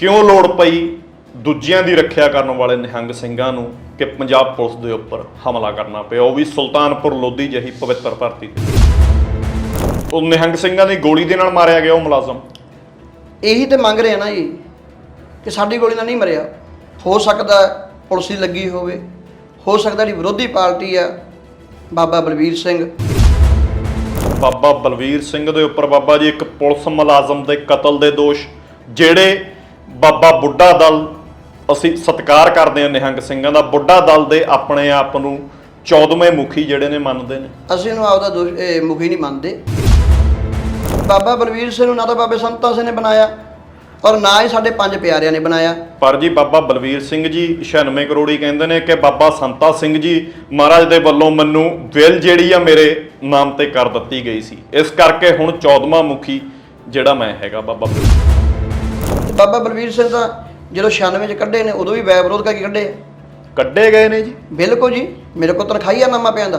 ਕਿਉਂ ਲੋੜ ਪਈ ਦੂਜਿਆਂ ਦੀ ਰੱਖਿਆ ਕਰਨ ਵਾਲੇ ਨਿਹੰਗ ਸਿੰਘਾਂ ਨੂੰ ਕਿ ਪੰਜਾਬ ਪੁਲਿਸ ਦੇ ਉੱਪਰ ਹਮਲਾ ਕਰਨਾ ਪਿਆ? ਉਹ ਵੀ ਸੁਲਤਾਨਪੁਰ ਲੋਧੀ ਜਿਹੀ ਪਵਿੱਤਰ ਧਰਤੀ ਤੇ। ਉਹ ਨਿਹੰਗ ਸਿੰਘਾਂ ਦੀ ਗੋਲੀ ਦੇ ਨਾਲ ਮਾਰਿਆ ਗਿਆ ਉਹ ਮੁਲਾਜ਼ਮ। ਇਹੀ ਤੇ ਮੰਗ ਰਹੇ ਨਾ ਜੀ ਕਿ ਸਾਡੀ ਗੋਲੀ ਨਾਲ ਨਹੀਂ ਮਰਿਆ। ਹੋ ਸਕਦਾ ਪੁਲਿਸ ਦੀ ਲੱਗੀ ਹੋਵੇ। ਹੋ ਸਕਦਾ ਜਿਹੜੀ ਵਿਰੋਧੀ ਪਾਰਟੀ ਆ ਬਾਬਾ ਬਲਵੀਰ ਸਿੰਘ। ਬਾਬਾ ਬਲਵੀਰ ਸਿੰਘ ਦੇ ਉੱਪਰ ਬਾਬਾ ਜੀ ਇੱਕ ਪੁਲਿਸ ਮੁਲਾਜ਼ਮ ਦੇ ਕਤਲ ਦੇ ਦੋਸ਼ ਜਿਹੜੇ ਬਾਬਾ ਬੁੱਢਾ ਦਲ ਅਸੀਂ ਸਤਿਕਾਰ ਕਰਦੇ ਹਾਂ ਨਿਹੰਗ ਸਿੰਘਾਂ ਦਾ। ਬੁੱਢਾ ਦਲ ਦੇ ਆਪਣੇ ਆਪ ਨੂੰ 14ਵੇਂ ਮੁਖੀ ਜਿਹੜੇ ਨੇ ਮੰਨਦੇ ਨੇ। ਅਸੀਂ ਇਹਨੂੰ ਆਪਦਾ ਦੋਸ਼ ਇਹ ਮੁਖੀ ਨਹੀਂ ਮੰਨਦੇ। ਬਾਬਾ ਬਲਵੀਰ ਸਿੰਘ ਨੂੰ ਨਾ ਤਾਂ ਬਾਬੇ ਸੰਤਾਂ ਸਿੰਘ ਨੇ ਬਣਾਇਆ ਔਰ ਨਾ ਹੀ ਸਾਡੇ ਪੰਜ ਪਿਆਰਿਆਂ ਨੇ ਬਣਾਇਆ। ਪਰ ਜੀ ਬਾਬਾ ਬਲਵੀਰ ਸਿੰਘ ਜੀ 96 ਕਰੋੜੀ ਕਹਿੰਦੇ ਨੇ ਕਿ ਬਾਬਾ ਸੰਤਾ ਸਿੰਘ ਜੀ ਮਹਾਰਾਜ ਦੇ ਵੱਲੋਂ ਮੈਨੂੰ ਵਿਲ ਜਿਹੜੀ ਆ ਮੇਰੇ ਨਾਮ ਤੇ ਕਰ ਦਿੱਤੀ ਗਈ ਸੀ। ਇਸ ਕਰਕੇ ਹੁਣ 14ਵਾਂ ਮੁਖੀ ਜਿਹੜਾ ਮੈਂ ਹੈਗਾ ਬਾਬਾ ਬਲਵੀਰ। ਬਾਬਾ ਬਲਵੀਰ ਸਿੰਘ ਤਾਂ ਜਦੋਂ 96 ਚ ਕੱਢੇ ਨੇ ਉਦੋਂ ਵੀ ਵੈ ਵਿਰੋਧ ਕਰਕੇ ਕੱਢੇ ਆ। ਕੱਢੇ ਗਏ ਨੇ ਜੀ। ਬਿਲਕੁਲ ਜੀ ਮੇਰੇ ਕੋਲ ਤਨਖਾਹੀਆ ਨਾਮਾ ਪਿਆ ਦਾ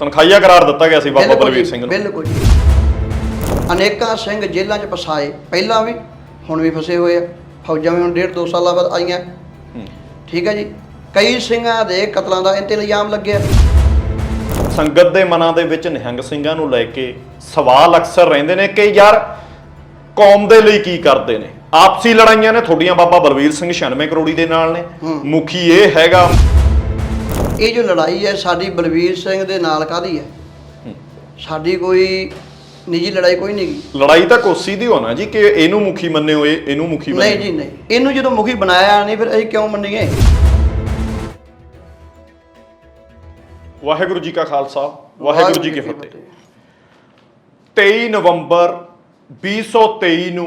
ਤਨਖਾਹੀਆ ਕਰਾਰ ਦਿੱਤਾ ਗਿਆ ਸੀ ਬਾਬਾ ਬਿਲਕੁਲ ਬਲਵੀਰ ਜੀ, ਸਿੰਘ ਨੂੰ। ਬਿਲਕੁਲ ਜੀ। ਅਨੇਕਾਂ ਸਿੰਘ ਜੇਲ੍ਹਾਂ 'ਚ ਫਸਾਏ ਪਹਿਲਾਂ ਵੀ ਹੁਣ ਵੀ ਫਸੇ ਹੋਏ ਆ। ਫੌਜਾਂ ਵੀ ਹੁਣ ਡੇਢ ਦੋ ਸਾਲਾਂ ਬਾਅਦ ਆਈਆਂ। ਹੂੰ। ਠੀਕ ਹੈ ਜੀ। ਕਈ ਸਿੰਘਾਂ ਦੇ ਕਤਲਾਂ ਦਾ ਇਹ ਤੇ ਇਲਜ਼ਾਮ ਲੱਗਿਆ। ਸੰਗਤ ਦੇ ਮਨਾਂ ਦੇ ਵਿੱਚ ਨਿਹੰਗ ਸਿੰਘਾਂ ਨੂੰ ਲੈ ਕੇ ਸਵਾਲ ਅਕਸਰ ਰਹਿੰਦੇ ਨੇ ਕਿ ਯਾਰ ਕੌਮ ਦੇ ਲਈ ਕੀ ਕਰਦੇ ਨੇ? ਆਪਸੀ ਲੜਾਈਆਂ ਨੇ ਤੁਹਾਡੀਆਂ ਬਾਬਾ ਬਲਵੀਰ ਸਿੰਘ 96 ਕਰੋੜੀ ਦੇ ਨਾਲ ਨੇ। ਮੁਖੀ ਇਹ ਹੈਗਾ। ਇਹ ਜੋ ਲੜਾਈ ਹੈ ਸਾਡੀ ਬਲਵੀਰ ਸਿੰਘ ਦੇ ਨਾਲ ਕਾਦੀ ਹੈ। ਸਾਡੀ ਕੋਈ ਨਿੱਜੀ ਲੜਾਈ ਕੋਈ ਨਹੀਂ ਗੀ ਲੜਾਈ ਤਾਂ ਕੋਸੀ ਦੀ ਹੋਣਾ ਜੀ ਕਿ ਇਹਨੂੰ ਮੁਖੀ ਮੰਨੇ ਹੋਏ ਇਹਨੂੰ ਮੁਖੀ ਨਹੀਂ ਜੀ ਨਹੀਂ। ਇਹਨੂੰ ਜਦੋਂ ਮੁਖੀ ਬਣਾਇਆ ਨਹੀਂ ਫਿਰ ਅਸੀਂ ਕਿਉਂ ਮੰਨੀਏ? ਵਾਹਿਗੁਰੂ ਜੀ ਕਾ ਖਾਲਸਾ ਵਾਹਿਗੁਰੂ ਜੀ ਕੀ ਫਤਿਹ। 23 ਨਵੰਬਰ 2023 ਨੂੰ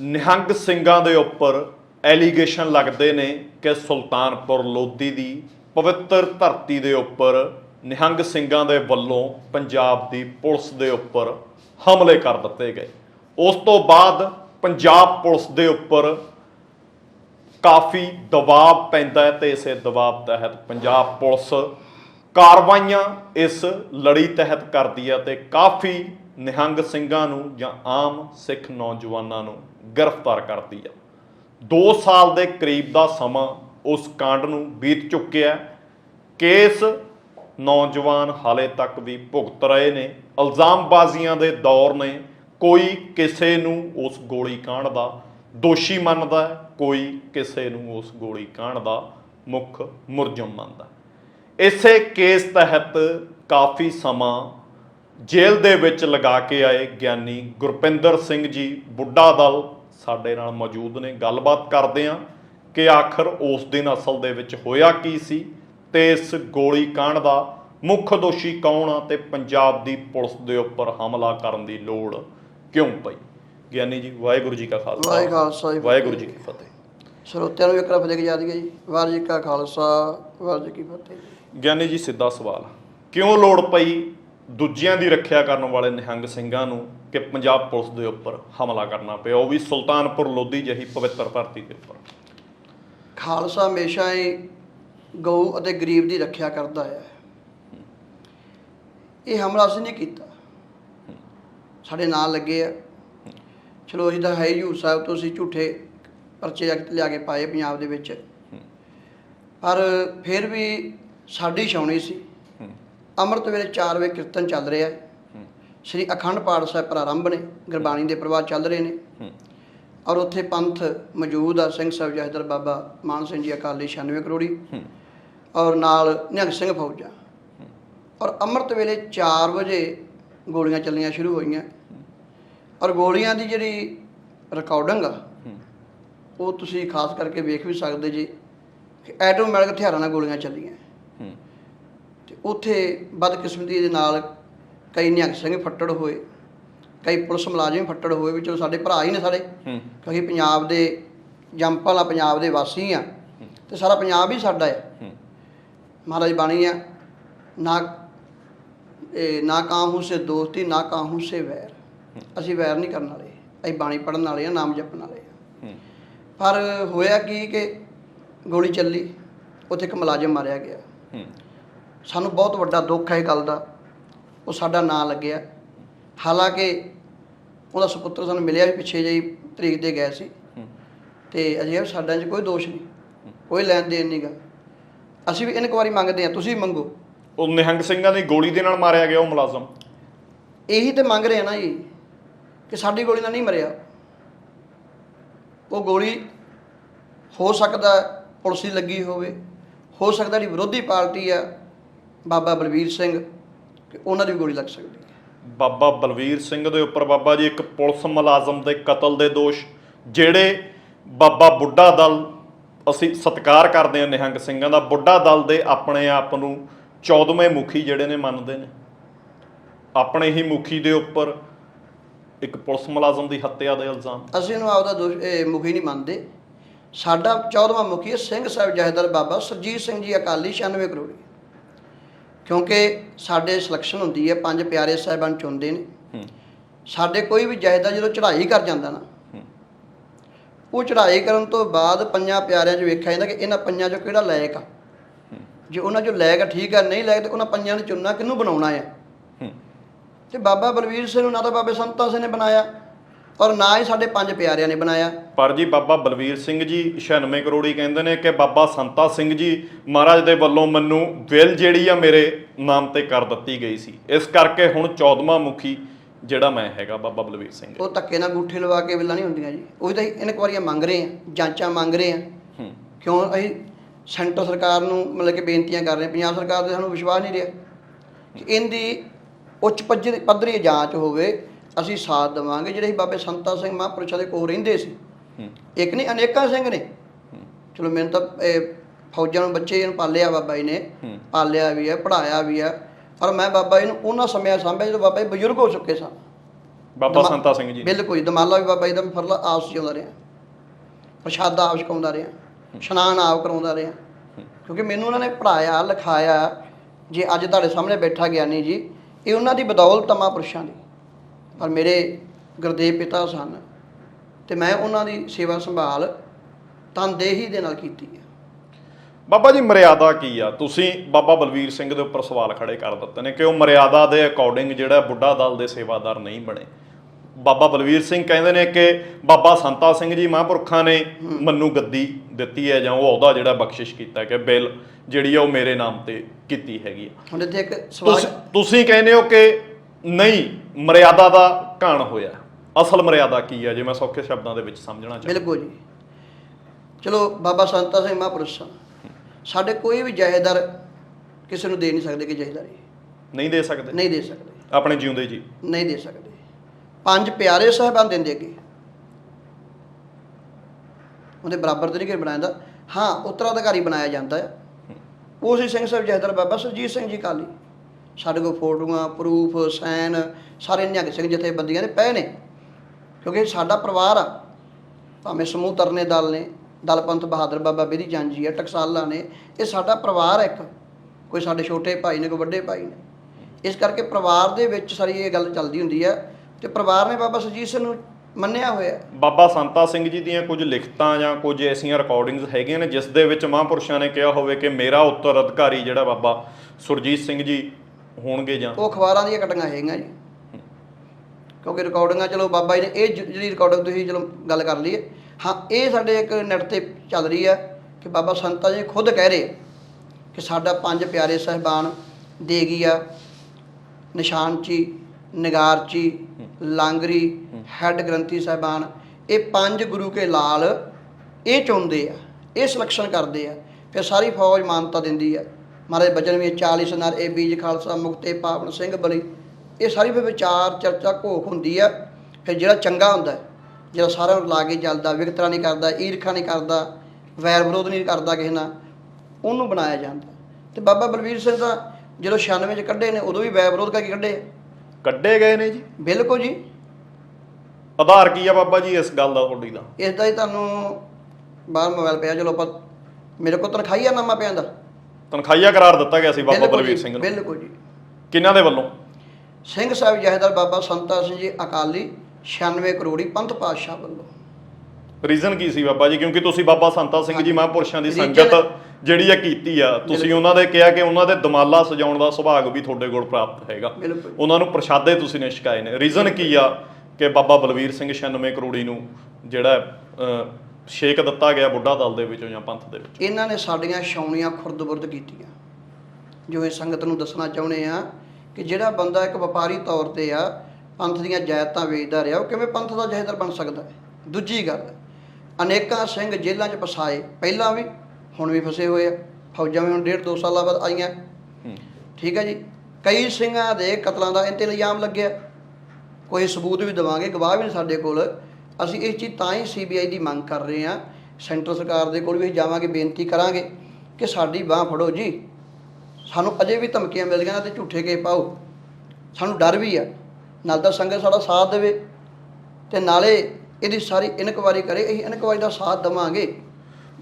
ਨਿਹੰਗ ਸਿੰਘਾਂ ਦੇ ਉੱਪਰ ਐਲੀਗੇਸ਼ਨ ਲੱਗਦੇ ਨੇ ਕਿ ਸੁਲਤਾਨਪੁਰ ਲੋਧੀ ਦੀ ਪਵਿੱਤਰ ਧਰਤੀ ਦੇ ਉੱਪਰ ਨਿਹੰਗ ਸਿੰਘਾਂ ਦੇ ਵੱਲੋਂ ਪੰਜਾਬ ਦੀ ਪੁਲਿਸ ਦੇ ਉੱਪਰ ਹਮਲੇ ਕਰ ਦਿੱਤੇ ਗਏ। ਉਸ ਤੋਂ ਬਾਅਦ ਪੰਜਾਬ ਪੁਲਿਸ ਦੇ ਉੱਪਰ ਕਾਫੀ ਦਬਾਅ ਪੈਂਦਾ ਹੈ ਤੇ ਇਸੇ ਦਬਾਅ ਤਹਿਤ ਪੰਜਾਬ ਪੁਲਿਸ ਕਾਰਵਾਈਆਂ ਇਸ ਲੜੀ ਤਹਿਤ ਕਰਦੀ ਹੈ ਤੇ ਕਾਫੀ ਨਿਹੰਗ ਸਿੰਘਾਂ ਨੂੰ ਜਾਂ ਆਮ ਸਿੱਖ ਨੌਜਵਾਨਾਂ ਨੂੰ ਗ੍ਰਿਫਤਾਰ ਕਰਦੀ ਆ। 2 ਸਾਲ ਦੇ ਕਰੀਬ ਦਾ ਸਮਾਂ ਉਸ ਕਾਂਡ ਨੂੰ ਬੀਤ ਚੁੱਕਿਆ ਕੇਸ ਨੌਜਵਾਨ ਹਾਲੇ ਤੱਕ ਵੀ ਭੁਗਤ ਰਹੇ ਨੇ। ਇਲਜ਼ਾਮਬਾਜ਼ੀਆਂ ਦੇ ਦੌਰ ਨੇ ਕੋਈ ਕਿਸੇ ਨੂੰ ਉਸ ਗੋਲੀ ਕਾਂਡ ਦਾ ਦੋਸ਼ੀ ਮੰਨਦਾ ਕੋਈ ਕਿਸੇ ਨੂੰ ਉਸ ਗੋਲੀ ਕਾਂਡ ਦਾ ਮੁੱਖ ਮੁਰਜਮ ਮੰਨਦਾ ਇਸੇ ਕੇਸ ਤਹਿਤ ਕਾਫੀ ਸਮਾਂ ਜੇਲ੍ਹ ਦੇ ਵਿੱਚ ਲਗਾ ਕੇ ਆਏ ਗਿਆਨੀ ਗੁਰਪਿੰਦਰ ਸਿੰਘ ਜੀ, ਬੁੱਢਾ ਦਲ ਸਾਡੇ ਨਾਲ ਮੌਜੂਦ ਨੇ। ਗੱਲਬਾਤ ਕਰਦੇ ਹਾਂ ਕਿ ਆਖਰ ਉਸ ਦਿਨ ਅਸਲ ਦੇ ਵਿੱਚ ਹੋਇਆ ਕੀ ਸੀ ਤੇ ਇਸ ਗੋਲੀ ਕਾਂਡ ਦਾ ਮੁੱਖ ਦੋਸ਼ੀ ਕੌਣ ਆ ਤੇ ਪੰਜਾਬ ਦੀ ਪੁਲਿਸ ਦੇ ਉੱਪਰ ਹਮਲਾ ਕਰਨ ਦੀ ਲੋੜ ਕਿਉਂ ਪਈ? ਗਿਆਨੀ ਜੀ ਵਾਹਿਗੁਰੂ ਜੀ ਕਾ ਖਾਲਸਾ। ਵਾਹਿਗੁਰੂ ਜੀ ਵਾਹਿਗੁਰੂ ਜੀ ਕੀ ਫਤਿਹ। ਸਰੋਤਿਆਂ ਨੂੰ ਇੱਕ ਵਾਰ ਫਤਿਹ ਜਾ ਦਈਏ ਜੀ। ਵਾਹਿਗੁਰੂ ਜੀ ਕਾ ਖਾਲਸਾ ਵਾਹਿਗੁਰੂ ਜੀ ਕੀ ਫਤਿਹ। ਗਿਆਨੀ ਜੀ ਸਿੱਧਾ ਸਵਾਲ। ਕਿਉਂ ਲੋੜ ਪਈ ਦੂਜਿਆਂ ਦੀ ਰੱਖਿਆ ਕਰਨ ਵਾਲੇ ਨਿਹੰਗ ਸਿੰਘਾਂ ਨੂੰ ਕਿ ਪੰਜਾਬ ਪੁਲਿਸ ਦੇ ਉੱਪਰ ਹਮਲਾ ਕਰਨਾ ਪਿਆ। ਉਹ ਵੀ ਸੁਲਤਾਨਪੁਰ ਲੋਧੀ ਜਿਹੀ ਪਵਿੱਤਰ ਧਰਤੀ ਦੇ ਉੱਪਰ। ਖਾਲਸਾ ਹਮੇਸ਼ਾ ਹੀ ਗਊ ਅਤੇ ਗਰੀਬ ਦੀ ਰੱਖਿਆ ਕਰਦਾ ਹੈ। ਇਹ ਹਮਲਾ ਅਸੀਂ ਨਹੀਂ ਕੀਤਾ। ਸਾਡੇ ਨਾਲ ਲੱਗੇ ਆ। ਚਲੋ ਅਸੀਂ ਤਾਂ ਹੈ ਯੂ ਸਾਹਿਬ ਤੋਂ ਅਸੀਂ ਝੂਠੇ ਪਰਚੇ ਐਕਟ ਲਿਆ ਕੇ ਪਾਏ ਪੰਜਾਬ ਦੇ ਵਿੱਚ। ਪਰ ਫਿਰ ਵੀ ਸਾਡੀ ਛਾਉਣੀ ਸੀ। ਅੰਮ੍ਰਿਤ ਵੇਲੇ 4 ਵਜੇ ਕੀਰਤਨ ਚੱਲ ਰਿਹਾ ਹੈ ਸ੍ਰੀ ਅਖੰਡ ਪਾਠ ਸਾਹਿਬ ਪ੍ਰਾਰੰਭ ਨੇ ਗੁਰਬਾਣੀ ਦੇ ਪ੍ਰਵਾਹ ਚੱਲ ਰਹੇ ਨੇ। ਔਰ ਉੱਥੇ ਪੰਥ ਮੌਜੂਦ ਆ ਸਿੰਘ ਸਾਹਿਬ ਜਹਦਰ ਬਾਬਾ ਮਾਨ ਸਿੰਘ ਜੀ ਅਕਾਲੀ 96 ਕਰੋੜੀ। ਔਰ ਨਾਲ ਨਿਹੰਗ ਸਿੰਘ ਫੌਜਾਂ ਔਰ ਅੰਮ੍ਰਿਤ ਵੇਲੇ 4 ਵਜੇ ਗੋਲੀਆਂ ਚੱਲਣੀਆਂ ਸ਼ੁਰੂ ਹੋਈਆਂ ਔਰ ਗੋਲੀਆਂ ਦੀ ਜਿਹੜੀ ਰਿਕਾਰਡਿੰਗ ਆ। ਉਹ ਤੁਸੀਂ ਖਾਸ ਕਰਕੇ ਵੇਖ ਵੀ ਸਕਦੇ ਜੀ ਕਿ ਐਟੋਮੈਟਿਕ ਹਥਿਆਰਾਂ ਨਾਲ ਗੋਲੀਆਂ ਚੱਲੀਆਂ। ਤੇ ਉੱਥੇ ਬਦਕਿਸਮਤੀ ਦੇ ਨਾਲ ਕਈ ਨਿਹੰਗ ਸਿੰਘ ਫੱਟੜ ਹੋਏ ਕਈ ਪੁਲਿਸ ਮੁਲਾਜ਼ਮ ਫੱਟੜ ਹੋਏ ਵੀ ਚਲੋ ਸਾਡੇ ਭਰਾ ਹੀ ਨੇ ਹੂੰ। ਕਿਉਂਕਿ ਪੰਜਾਬ ਦੇ ਜੰਪਾਲਾ ਪੰਜਾਬ ਦੇ ਵਾਸੀ ਆ ਤੇ ਸਾਰਾ ਪੰਜਾਬ ਹੀ ਸਾਡਾ ਹੈ। ਮਹਾਰਾਜ ਬਾਣੀ ਆ ਨਾ ਇਹ ਨਾ ਕਾਹੂ ਸੇ ਦੋਸਤੀ ਨਾ ਕਾਹੂ ਸੇ ਵੈਰ ਅਸੀਂ ਵੈਰ ਨਹੀਂ ਕਰਨ ਵਾਲੇ ਅਸੀਂ ਬਾਣੀ ਪੜਨ ਵਾਲੇ ਆ ਨਾਮ ਜਪਣ ਵਾਲੇ ਆ ਹੂੰ। ਪਰ ਹੋਇਆ ਕੀ ਕਿ ਗੋਲੀ ਚੱਲੀ ਉੱਥੇ ਇੱਕ ਮੁਲਾਜ਼ਮ ਮਾਰਿਆ ਗਿਆ ਹੂੰ। ਸਾਨੂੰ ਬਹੁਤ ਵੱਡਾ ਦੁੱਖ ਹੈ ਇਹ ਗੱਲ ਦਾ। ਉਹ ਸਾਡਾ ਨਾਂ ਲੱਗਿਆ। ਹਾਲਾਂਕਿ ਉਹਦਾ ਸੁਪੁੱਤਰ ਸਾਨੂੰ ਮਿਲਿਆ ਵੀ ਪਿੱਛੇ ਜਿਹੀ ਤਰੀਕ ਦੇ ਗਏ ਸੀ। ਤੇ ਅਜੇ ਸਾਡਾ 'ਚ ਕੋਈ ਦੋਸ਼ ਨਹੀਂ। ਕੋਈ ਲੈਣ ਦੇਣ ਨਹੀਂਗਾ ਅਸੀਂ ਵੀ ਇਨਕੁਆਰੀ ਮੰਗਦੇ ਆ ਤੁਸੀਂ ਵੀ ਮੰਗੋ। ਉਹ ਨਿਹੰਗ ਸਿੰਘਾਂ ਦੀ ਗੋਲੀ ਦੇ ਨਾਲ ਮਾਰਿਆ ਗਿਆ ਉਹ ਮੁਲਾਜ਼ਮ। ਇਹੀ ਤੇ ਮੰਗ ਰਹੇ ਆ ਨਾ ਜੀ ਕਿ ਸਾਡੀ ਗੋਲੀ ਨਾਲ ਨਹੀਂ ਮਰਿਆ। ਉਹ ਗੋਲੀ ਹੋ ਸਕਦਾ ਪੁਲਿਸ ਦੀ ਲੱਗੀ ਹੋਵੇ ਹੋ ਸਕਦਾ ਜਿਹੜੀ ਵਿਰੋਧੀ ਪਾਰਟੀ ਆ। ਬਾਬਾ ਬਲਵੀਰ ਸਿੰਘ ਕਿ ਉਹਨਾਂ ਦੀ ਵੀ ਗੋਲੀ ਲੱਗ ਸਕਦੀ ਹੈ। ਬਾਬਾ ਬਲਵੀਰ ਸਿੰਘ ਦੇ ਉੱਪਰ ਬਾਬਾ ਜੀ ਇੱਕ ਪੁਲਿਸ ਮੁਲਾਜ਼ਮ ਦੇ ਕਤਲ ਦੇ ਦੋਸ਼ ਜਿਹੜੇ ਬਾਬਾ ਬੁੱਢਾ ਦਲ ਅਸੀਂ ਸਤਿਕਾਰ ਕਰਦੇ ਹਾਂ ਨਿਹੰਗ ਸਿੰਘਾਂ ਦਾ ਬੁੱਢਾ ਦਲ ਦੇ ਆਪਣੇ ਆਪ ਨੂੰ 14ਵੇਂ ਮੁਖੀ ਜਿਹੜੇ ਨੇ ਮੰਨਦੇ ਨੇ। ਆਪਣੇ ਹੀ ਮੁਖੀ ਦੇ ਉੱਪਰ ਇੱਕ ਪੁਲਿਸ ਮੁਲਾਜ਼ਮ ਦੀ ਹੱਤਿਆ ਦੇ ਇਲਜ਼ਾਮ। ਅਸੀਂ ਇਹਨੂੰ ਆਪਦਾ ਮੁਖੀ ਨਹੀਂ ਮੰਨਦੇ। ਸਾਡਾ 14ਵਾਂ ਮੁਖੀ ਸਿੰਘ ਸਾਹਿਬ ਜਹਦਰ ਬਾਬਾ ਸਰਜੀਤ ਸਿੰਘ ਜੀ ਅਕਾਲੀ 96 ਕਰੋੜੀ। ਕਿਉਂਕਿ ਸਾਡੇ ਸਿਲੈਕਸ਼ਨ ਹੁੰਦੀ ਹੈ ਪੰਜ ਪਿਆਰੇ ਸਾਹਿਬਾਨ ਚੁਣਦੇ ਨੇ। ਸਾਡੇ ਕੋਈ ਵੀ ਜਹਦਾ ਜਦੋਂ ਚੜ੍ਹਾਈ ਕਰ ਜਾਂਦਾ ਨਾ। ਉਹ ਚੜ੍ਹਾਈ ਕਰਨ ਤੋਂ ਬਾਅਦ ਪੰਜਾਂ ਪਿਆਰਿਆਂ 'ਚ ਵੇਖਿਆ ਜਾਂਦਾ ਕਿ ਇਹਨਾਂ ਪੰਜਾਂ 'ਚੋਂ ਕਿਹੜਾ ਲਾਇਕ ਆ। ਜੇ ਉਹਨਾਂ 'ਚੋਂ ਲਾਇਕ ਆ ਠੀਕ ਆ ਨਹੀਂ ਲਾਇਕ ਤੇ ਉਹਨਾਂ ਪੰਜਾਂ ਨੂੰ ਚੁਣਨਾ ਕਿਹਨੂੰ ਬਣਾਉਣਾ ਆ? ਤੇ ਬਾਬਾ ਬਲਵੀਰ ਸਿੰਘ ਨੂੰ ਨਾ ਤਾਂ ਬਾਬੇ ਸੰਤਾਂ ਸਿੰਘ ਨੇ ਬਣਾਇਆ। ਔਰ ਨਾ ਹੀ ਸਾਡੇ ਪੰਜ ਪਿਆਰਿਆਂ ਨੇ ਬਣਾਇਆ। ਪਰ ਜੀ ਬਾਬਾ ਬਲਵੀਰ ਸਿੰਘ ਜੀ 96 ਕਰੋੜੀ ਕਹਿੰਦੇ ਨੇ ਕਿ ਬਾਬਾ ਸੰਤਾ ਸਿੰਘ ਜੀ ਮਹਾਰਾਜ ਦੇ ਵੱਲੋਂ ਮੈਨੂੰ ਵਿਲ ਜਿਹੜੀ ਆ ਮੇਰੇ ਨਾਮ ਤੇ ਕਰ ਦਿੱਤੀ ਗਈ ਸੀ। ਇਸ ਕਰਕੇ ਹੁਣ 14ਵਾਂ ਮੁਖੀ ਜਿਹੜਾ ਮੈਂ ਹੈਗਾ ਬਾਬਾ ਬਲਵੀਰ ਸਿੰਘ ਉਹ ਧੱਕੇ ਨਾਲ ਗੂਠੇ ਲਵਾ ਕੇ ਵਿਲਾ ਨਹੀਂ ਹੁੰਦੀਆਂ ਜੀ। ਉਹ ਤਾਂ ਇਨਕੁਆਰੀਆਂ ਮੰਗ ਰਹੇ ਆ ਜਾਂਚਾਂ ਮੰਗ ਰਹੇ ਆ। ਹੂੰ। ਕਿਉਂ ਅਸੀਂ ਸੈਂਟਰ ਸਰਕਾਰ ਨੂੰ ਮਤਲਬ ਕਿ ਬੇਨਤੀਆਂ ਕਰ ਰਹੇ ਹਾਂ। ਪੰਜਾਬ ਸਰਕਾਰ ਦੇ ਸਾਨੂੰ ਵਿਸ਼ਵਾਸ ਨਹੀਂ ਰਿਹਾ ਕਿ ਇਹਦੀ ਉੱਚ ਪੱਧਰੀ ਜਾਂਚ ਹੋਵੇ। ਅਸੀਂ ਸਾਥ ਦੇਵਾਂਗੇ ਜਿਹੜੇ ਬਾਬੇ ਸੰਤਾ ਸਿੰਘ ਮਹਾਂਪੁਰਸ਼ਾਂ ਦੇ ਕੋਲ ਰਹਿੰਦੇ ਸੀ। ਇੱਕ ਨਹੀਂ ਅਨੇਕਾਂ ਸਿੰਘ ਨੇ। ਚਲੋ ਮੈਨੂੰ ਤਾਂ ਇਹ ਫੌਜਾਂ ਨੂੰ ਬੱਚੇ ਇਹਨੂੰ ਪਾਲਿਆ ਬਾਬਾ ਜੀ ਨੇ। ਪਾਲਿਆ ਵੀ ਹੈ ਪੜਾਇਆ ਵੀ ਹੈ। ਪਰ ਮੈਂ ਬਾਬਾ ਜੀ ਨੂੰ ਉਹਨਾਂ ਸਮਿਆਂ ਸਾਂਭਿਆ ਜਦੋਂ ਬਾਬਾ ਜੀ ਬਜ਼ੁਰਗ ਹੋ ਚੁੱਕੇ ਸਨ ਬਾਬਾ ਸੰਤਾ ਸਿੰਘ ਜੀ। ਬਿਲਕੁਲ ਜੀ, ਦਮਾਲਾ ਵੀ ਬਾਬਾ ਜੀ ਦਾ ਫਰਲਾ ਆਪ ਸਿਉਂਦਾ ਰਿਹਾ। ਪ੍ਰਸ਼ਾਦਾ ਆਪ ਛਕਾਉਂਦਾ ਰਿਹਾ। ਇਸ਼ਨਾਨ ਆਪ ਕਰਾਉਂਦਾ ਰਿਹਾ। ਕਿਉਂਕਿ ਮੈਨੂੰ ਉਹਨਾਂ ਨੇ ਪੜਾਇਆ ਲਿਖਾਇਆ। ਜੇ ਅੱਜ ਤੁਹਾਡੇ ਸਾਹਮਣੇ ਬੈਠਾ ਗਿਆਨੀ ਜੀ ਇਹ ਉਹਨਾਂ ਦੀ ਬਦੌਲਤ ਆ ਮਹਾਂਪੁਰਸ਼ਾਂ ਦੀ। ਪਰ ਮੇਰੇ ਗੁਰਦੇਵ ਪਿਤਾ ਸਨ ਤੇ ਮੈਂ ਉਹਨਾਂ ਦੀ ਸੇਵਾ ਸੰਭਾਲ ਤਨਦੇਹੀ ਦੇ ਨਾਲ ਕੀਤੀ ਹੈ। ਬਾਬਾ ਜੀ ਮਰਿਆਦਾ ਕੀ ਆ? ਤੁਸੀਂ ਬਾਬਾ ਬਲਵੀਰ ਸਿੰਘ ਦੇ ਉੱਪਰ ਸਵਾਲ ਖੜੇ ਕਰ ਦਿੱਤੇ ਨੇ ਕਿ ਉਹ ਮਰਿਆਦਾ ਦੇ ਅਕੋਰਡਿੰਗ ਜਿਹੜਾ ਬੁੱਢਾ ਦਲ ਦੇ ਸੇਵਾਦਾਰ ਨਹੀਂ ਬਣੇ। ਬਾਬਾ ਬਲਵੀਰ ਸਿੰਘ ਕਹਿੰਦੇ ਨੇ ਕਿ ਬਾਬਾ ਸੰਤਾ ਸਿੰਘ ਜੀ ਮਹਾਂਪੁਰਖਾਂ ਨੇ ਮੈਨੂੰ ਗੱਦੀ ਦਿੱਤੀ ਹੈ ਜਾਂ ਉਹ ਅਹੁਦਾ ਜਿਹੜਾ ਬਖਸ਼ਿਸ਼ ਕੀਤਾ ਕਿ ਬਿੱਲ ਜਿਹੜੀ ਆ ਉਹ ਮੇਰੇ ਨਾਮ ਤੇ ਕੀਤੀ ਹੈਗੀ ਹੁਣ ਇੱਥੇ ਇੱਕ ਸਵਾਲ ਤੁਸੀਂ ਕਹਿੰਦੇ ਹੋ ਕਿ ਨਹੀਂ ਮਰਿਆਦਾ ਦਾ ਘਾਣ ਹੋਇਆ। ਅਸਲ ਮਰਿਆਦਾ ਕੀ ਆ ਜੇ ਮੈਂ ਸੌਖੇ ਸ਼ਬਦਾਂ ਦੇ ਵਿੱਚ ਸਮਝਣਾ ਚਾਹਾਂ? ਬਿਲਕੁਲ ਜੀ। ਚਲੋ ਬਾਬਾ ਸੰਤਾ ਸਿੰਘ ਮਹਾਂਪੁਰਸ਼ ਸਾਡੇ ਕੋਈ ਵੀ ਜਾਇਦਾਰ ਕਿਸੇ ਨੂੰ ਦੇ ਨਹੀਂ ਸਕਦੇ ਕਿ ਜਾਇਦਾਰੀ ਨਹੀਂ ਦੇ ਸਕਦੇ? ਨਹੀਂ ਦੇ ਸਕਦੇ। ਆਪਣੇ ਜਿਉਂਦੇ ਜੀ। ਨਹੀਂ ਦੇ ਸਕਦੇ। ਪੰਜ ਪਿਆਰੇ ਸਾਹਿਬਾਨ ਦਿੰਦੇ ਅੱਗੇ। ਉਹਦੇ ਬਰਾਬਰ ਤੇ ਨਹੀਂ ਕਿ ਬਣਾਇਆ ਜਾਂਦਾ। ਹਾਂ ਉੱਤਰਾਧਿਕਾਰੀ ਬਣਾਇਆ ਜਾਂਦਾ ਹੈ। ਉਹ ਸੀ ਸਿੰਘ ਸਾਹਿਬ ਜਹਦਰ ਬਾਬਾ ਸੁਰਜੀਤ ਸਿੰਘ ਜੀ ਕਾਲੀ। ਸਾਡੇ ਕੋਲ ਫੋਟੋਆਂ ਪ੍ਰੂਫ ਸਾਈਨ ਸਾਰੇ ਨਿਹੰਗ ਸਿੰਘ ਜਥੇਬੰਦੀਆਂ ਦੇ ਪਏ ਨੇ। ਕਿਉਂਕਿ ਸਾਡਾ ਪਰਿਵਾਰ ਆ, ਭਾਵੇਂ ਸਮੂਹ ਤਰਨੇ ਦਲ ਨੇ ਦਲਪੰਥ ਬਹਾਦਰ ਬਾਬਾ ਬੇਦੀ ਚੰਦ ਜੀ ਆ, ਟਕਸਾਲਾ ਨੇ, ਇਹ ਸਾਡਾ ਪਰਿਵਾਰ ਇੱਕ। ਕੋਈ ਸਾਡੇ ਛੋਟੇ ਭਾਈ ਨੇ, ਕੋਈ ਵੱਡੇ ਭਾਈ ਨੇ। ਇਸ ਕਰਕੇ ਪਰਿਵਾਰ ਦੇ ਵਿੱਚ ਸਾਰੀ ਇਹ ਗੱਲ ਚੱਲਦੀ ਹੁੰਦੀ ਹੈ ਤੇ ਪਰਿਵਾਰ ਨੇ ਬਾਬਾ ਸੁਰਜੀਤ ਸਿੰਘ ਨੂੰ ਮੰਨਿਆ ਹੋਇਆ। ਬਾਬਾ ਸੰਤਾ ਸਿੰਘ ਜੀ ਦੀਆਂ ਕੁਝ ਲਿਖਤਾਂ ਜਾਂ ਕੁਝ ਐਸੀਆਂ ਰਿਕਾਰਡਿੰਗਸ ਹੈਗੀਆਂ ਨੇ, ਜਿਸ ਦੇ ਵਿੱਚ ਮਹਾਂਪੁਰਸ਼ਾਂ ਨੇ ਕਿਹਾ ਹੋਵੇ ਕਿ ਮੇਰਾ ਉੱਤਰ ਅਧਿਕਾਰੀ ਜਿਹੜਾ ਬਾਬਾ ਸੁਰਜੀਤ ਸਿੰਘ ਜੀ ਹੋਣਗੇ ਜਾਂ? ਉਹ ਅਖਬਾਰਾਂ ਦੀਆਂ ਕਟੀਆਂ ਹੈਗੀਆਂ ਜੀ। ਕਿਉਂਕਿ ਰਿਕਾਰਡਿੰਗਾਂ ਚਲੋ ਬਾਬਾ ਜੀ ਨੇ ਇਹ ਜ- ਜਿਹੜੀ ਰਿਕਾਰਡਿੰਗ ਤੁਸੀਂ ਚਲੋ ਗੱਲ ਕਰ ਲਈਏ। ਹਾਂ, ਇਹ ਸਾਡੇ ਇੱਕ ਨੈਟ ਤੇ ਚੱਲ ਰਹੀ ਹੈ ਕਿ ਬਾਬਾ ਸੰਤਾ ਜੀ ਖੁਦ ਕਹਿ ਰਹੇ ਕਿ ਸਾਡਾ ਪੰਜ ਪਿਆਰੇ ਸਹਿਬਾਨ ਦੇਗੀਆ ਨਿਸ਼ਾਨਚੀ, ਨਿਗਾਰਚੀ, ਲਾਂਗਰੀ ਹੈੱਡ ਗ੍ਰੰਥੀ ਸਹਿਬਾਨ। ਇਹ ਪੰਜ ਗੁਰੂ ਕੇ ਲਾਲ ਇਹ ਚੁਣਦੇ ਆ, ਇਹ ਸਿਲੈਕਸ਼ਨ ਕਰਦੇ ਆ। ਫਿਰ ਸਾਰੀ ਫੌਜ ਮਾਨਤਾ ਦਿੰਦੀ ਆ। ਮਹਾਰਾਜ ਬਚਨ ਵੀ 40 ਸਨਰ ਇਹ ਬੀਜ ਖਾਲਸਾ ਮੁਕਤੇ ਪਾਵਨ ਸਿੰਘ ਬਲੀ। ਇਹ ਸਾਰੀ ਫਿਰ ਵਿਚਾਰ ਚਰਚਾ ਘੋਖ ਹੁੰਦੀ ਆ। ਫਿਰ ਜਿਹੜਾ ਚੰਗਾ ਹੁੰਦਾ ਜਿਹੜਾ ਸਾਰਿਆਂ ਨੂੰ ਲਾ ਕੇ ਚੱਲਦਾ ਵਿਗਤਰਾ ਨਹੀਂ ਕਰਦਾ ਈਰਖਾ ਨਹੀਂ ਕਰਦਾ ਵੈਰ ਵਿਰੋਧ ਨਹੀਂ ਕਰਦਾ ਕਿਸੇ ਨਾਲ ਉਹਨੂੰ ਬਣਾਇਆ ਜਾਂਦਾ। ਤੇ ਬਾਬਾ ਬਲਵੀਰ ਸਿੰਘ ਦਾ ਜਦੋਂ 96 ਚ ਕੱਢੇ ਨੇ ਉਦੋਂ ਵੀ ਵੈਰ ਵਿਰੋਧ ਕਰਕੇ ਕੱਢੇ। ਕੱਢੇ ਗਏ ਨੇ ਜੀ। ਬਿਲਕੁਲ ਜੀ। ਆਧਾਰ ਕੀ ਆ ਬਾਬਾ ਜੀ ਇਸ ਗੱਲ ਦਾ ਤੁਹਾਡੀ ਦਾ? ਇਸ ਦਾ ਹੀ ਤੁਹਾਨੂੰ ਬਾਹਰ ਮੋਬਾਈਲ ਪਿਆ ਚਲੋ ਆਪਾਂ ਮੇਰੇ ਕੋਲ ਤਨਖਾਹੀਆ ਨਾਮਾ ਪਿਆ ਦਾ। ਤਨਖਾਹੀਆ ਕਰਾਰ ਦਿੱਤਾ ਗਿਆ ਸੀ ਬਾਬਾ ਬਿਲਕੁਲ ਬਲਵੀਰ ਜੀ, ਸਿੰਘ ਨੂੰ। ਬਿਲਕੁਲ ਜੀ। ਕਿਹਨਾਂ ਦੇ ਵੱਲੋਂ? ਸਿੰਘ ਸਾਹਿਬ ਜਹਦਰ ਬਾਬਾ ਸੰਤਾ ਸਿੰਘ ਜੀ ਅਕਾਲੀ 96 ਕਰੋੜੀ ਪੰਥ ਪਾਤਸ਼ਾਹ ਵੱਲੋਂ। ਰੀਜ਼ਨ ਕੀ ਸੀ ਬਾਬਾ ਜੀ? ਕਿਉਂਕਿ ਤੁਸੀਂ ਬਾਬਾ ਸੰਤਾ ਸਿੰਘ ਜੀ ਮਹਾਂਪੁਰਸ਼ਾਂ ਦੀ ਸੰਗਤ ਜਿਹੜੀ ਆ ਕੀਤੀ ਆ ਤੁਸੀਂ ਉਹਨਾਂ ਦੇ ਕਿਹਾ ਕਿ ਉਹਨਾਂ ਦੇ ਦਮਾਲਾ ਸਜਾਉਣ ਦਾ ਸੁਭਾਗ ਵੀ ਤੁਹਾਡੇ ਕੋਲ ਪ੍ਰਾਪਤ ਹੈਗਾ। ਬਿਲਕੁਲ ਉਹਨਾਂ ਨੂੰ ਪ੍ਰਸ਼ਾਦੇ ਤੁਸੀਂ ਨੇ ਛਕਾਏ ਨੇ। ਰੀਜ਼ਨ ਕੀ ਆ ਕਿ ਬਾਬਾ ਬਲਵੀਰ ਸਿੰਘ 96 ਕਰੋੜੀ ਨੂੰ ਜਿਹੜਾ ਅਹ, ਛੇਕ ਦਿੱਤਾ ਗਿਆ ਬੁੱਢਾ ਦਲ ਦੇ ਵਿੱਚੋਂ ਜਾਂ ਪੰਥ ਦੇ ਵਿੱਚ। ਇਹਨਾਂ ਨੇ ਸਾਡੀਆਂ ਛਾਉਣੀਆਂ ਖੁਰਦ-ਬੁਰਦ ਕੀਤੀਆਂ। ਜਿਵੇਂ ਸੰਗਤ ਨੂੰ ਦੱਸਣਾ ਚਾਹੁੰਦੇ ਆ ਕਿ ਜਿਹੜਾ ਬੰਦਾ ਇੱਕ ਵਪਾਰੀ ਤੌਰ ਤੇ ਆ ਪੰਥ ਦੀਆਂ ਜਾਇਦਾਦਾਂ ਵੇਚਦਾ ਰਿਹਾ ਉਹ ਕਿਵੇਂ ਪੰਥ ਦਾ ਜਹੇਦਾਰ ਬਣ ਸਕਦਾ ਹੈ? ਦੂਜੀ ਗੱਲ ਅਨੇਕਾਂ ਸਿੰਘ ਜੇਲ੍ਹਾਂ 'ਚ ਫਸਾਏ ਪਹਿਲਾਂ ਵੀ ਹੁਣ ਵੀ ਫਸੇ ਹੋਏ ਆ। ਫੌਜਾਂ ਵੀ ਹੁਣ ਡੇਢ ਦੋ ਸਾਲਾਂ ਬਾਅਦ ਆਈਆਂ। ਠੀਕ ਹੈ ਜੀ? ਕਈ ਸਿੰਘਾਂ ਦੇ ਕਤਲਾਂ ਦਾ ਇੰਤੇ ਇਲਜ਼ਾਮ ਲੱਗਿਆ। ਕੋਈ ਸਬੂਤ ਵੀ ਦਵਾਂਗੇ ਗਵਾਹ ਵੀ ਨੇ ਸਾਡੇ ਕੋਲ। ਅਸੀਂ ਇਸ ਚੀਜ਼ ਤਾਂ ਹੀ ਸੀਬੀਆਈ ਦੀ ਮੰਗ ਕਰ ਰਹੇ ਹਾਂ, ਸੈਂਟਰ ਸਰਕਾਰ ਦੇ ਕੋਲ ਵੀ ਜਾਵਾਂਗੇ, ਬੇਨਤੀ ਕਰਾਂਗੇ ਕਿ ਸਾਡੀ ਬਾਹ ਫੜੋ ਜੀ। ਸਾਨੂੰ ਅਜੇ ਵੀ ਧਮਕੀਆਂ ਮਿਲਦੀਆਂ ਨੇ ਤੇ ਝੂਠੇ ਕੇ ਪਾਓ। ਸਾਨੂੰ ਡਰ ਵੀ ਆ। ਨਾਲ ਤਾਂ ਸੰਗਤ ਸਾਡਾ ਸਾਥ ਦੇਵੇ ਤੇ ਨਾਲੇ ਇਹਦੀ ਸਾਰੀ ਇਨਕੁਆਰੀ ਕਰੇ, ਅਸੀਂ ਇਨਕੁਆਰੀ ਦਾ ਸਾਥ ਦੇਵਾਂਗੇ।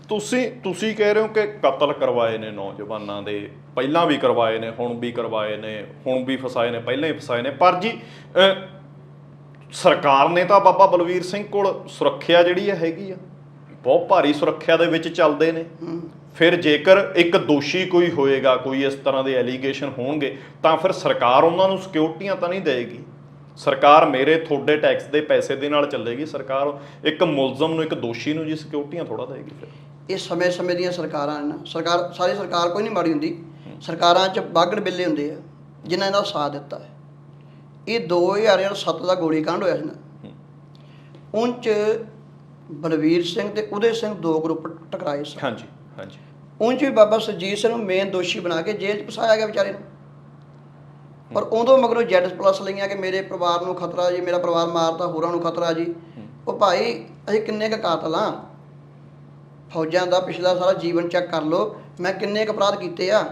ਤੁਸੀਂ ਤੁਸੀਂ ਕਹਿ ਰਹੇ ਹੋ ਕਿ ਕਤਲ ਕਰਵਾਏ ਨੇ ਨੌਜਵਾਨਾਂ ਦੇ, ਪਹਿਲਾਂ ਵੀ ਕਰਵਾਏ ਨੇ, ਹੁਣ ਵੀ ਕਰਵਾਏ ਨੇ, ਹੁਣ ਵੀ ਫਸਾਏ ਨੇ, ਪਹਿਲਾਂ ਹੀ ਫਸਾਏ ਨੇ। ਪਰ ਜੀ ਸਰਕਾਰ ਨੇ ਤਾਂ ਬਾਬਾ ਬਲਵੀਰ ਸਿੰਘ ਕੋਲ ਸੁਰੱਖਿਆ ਜਿਹੜੀ ਹੈ ਹੈਗੀ ਆ। ਬਹੁਤ ਭਾਰੀ ਸੁਰੱਖਿਆ ਦੇ ਵਿੱਚ ਚੱਲਦੇ ਨੇ। ਫਿਰ ਜੇਕਰ ਇੱਕ ਦੋਸ਼ੀ ਕੋਈ ਹੋਏਗਾ ਕੋਈ ਇਸ ਤਰ੍ਹਾਂ ਦੇ ਐਲੀਗੇਸ਼ਨ ਹੋਣਗੇ ਤਾਂ ਫਿਰ ਸਰਕਾਰ ਉਹਨਾਂ ਨੂੰ ਸਿਕਿਉਰਟੀਆਂ ਤਾਂ ਨਹੀਂ ਦੇਏਗੀ। ਸਰਕਾਰ ਮੇਰੇ ਤੁਹਾਡੇ ਟੈਕਸ ਦੇ ਪੈਸੇ ਦੇ ਨਾਲ ਚੱਲੇਗੀ। ਸਰਕਾਰ ਇੱਕ ਮੁਲਜ਼ਮ ਨੂੰ ਇੱਕ ਦੋਸ਼ੀ ਨੂੰ ਜੀ ਸਿਕਿਉਰਟੀਆਂ ਥੋੜਾ ਦੇਏਗੀ ਫਿਰ। ਇਹ ਸਮੇਂ-ਸਮੇਂ ਦੀਆਂ ਸਰਕਾਰਾਂ ਨੇ ਸਰਕਾਰ ਸਾਰੀ ਸਰਕਾਰ ਕੋਈ ਨਹੀਂ ਮਾੜੀ ਹੁੰਦੀ। ਸਰਕਾਰਾਂ 'ਚ ਬਾਗੜ ਬਿੱਲੇ ਹੁੰਦੇ ਆ ਜਿਨ੍ਹਾਂ ਦਾ ਸਾਥ ਦਿੱਤਾ ਹੈ। ਇਹ 2007 ਦਾ ਗੋਲੀकांड ਹੋਇਆ ਸੀ ਨਾ। ਉਨ 'ਚ ਬਲਵੀਰ ਸਿੰਘ ਤੇ ਉਦੇ ਸਿੰਘ ਦੋ ਗਰੁੱਪ ਟਕਰਾਏ ਸਨ। ਹਾਂਜੀ ਹਾਂਜੀ। ਉਨ 'ਚ ਵੀ ਬਾਬਾ ਸੁਰਜੀਤ ਸਿੰਘ ਨੂੰ ਮੇਨ ਦੋਸ਼ੀ ਬਣਾ ਕੇ ਜੇਲ੍ਹ 'ਚ ਫਸਾਇਆ ਗਿਆ ਵਿਚਾਰੇ ਨੂੰ। ਪਰ ਉਦੋਂ ਮਗਰੋਂ ਜੈਡ ਪਲੱਸ ਲਈਆਂ ਕਿ ਮੇਰੇ ਪਰਿਵਾਰ ਨੂੰ ਖਤਰਾ ਜੀ ਮੇਰਾ ਪਰਿਵਾਰ ਮਾਰਦਾ ਹੋਰਾਂ ਨੂੰ ਖਤਰਾ ਜੀ। ਉਹ ਭਾਈ ਅਸੀਂ ਕਿੰਨੇ ਕ ਕਾਤਲ ਆ? ਫੌਜਾਂ ਦਾ ਪਿਛਲਾ ਸਾਰਾ ਜੀਵਨ ਚੈੱਕ ਕਰ ਲਓ ਮੈਂ ਕਿੰਨੇ ਕ ਅਪਰਾਧ ਕੀਤੇ ਆ?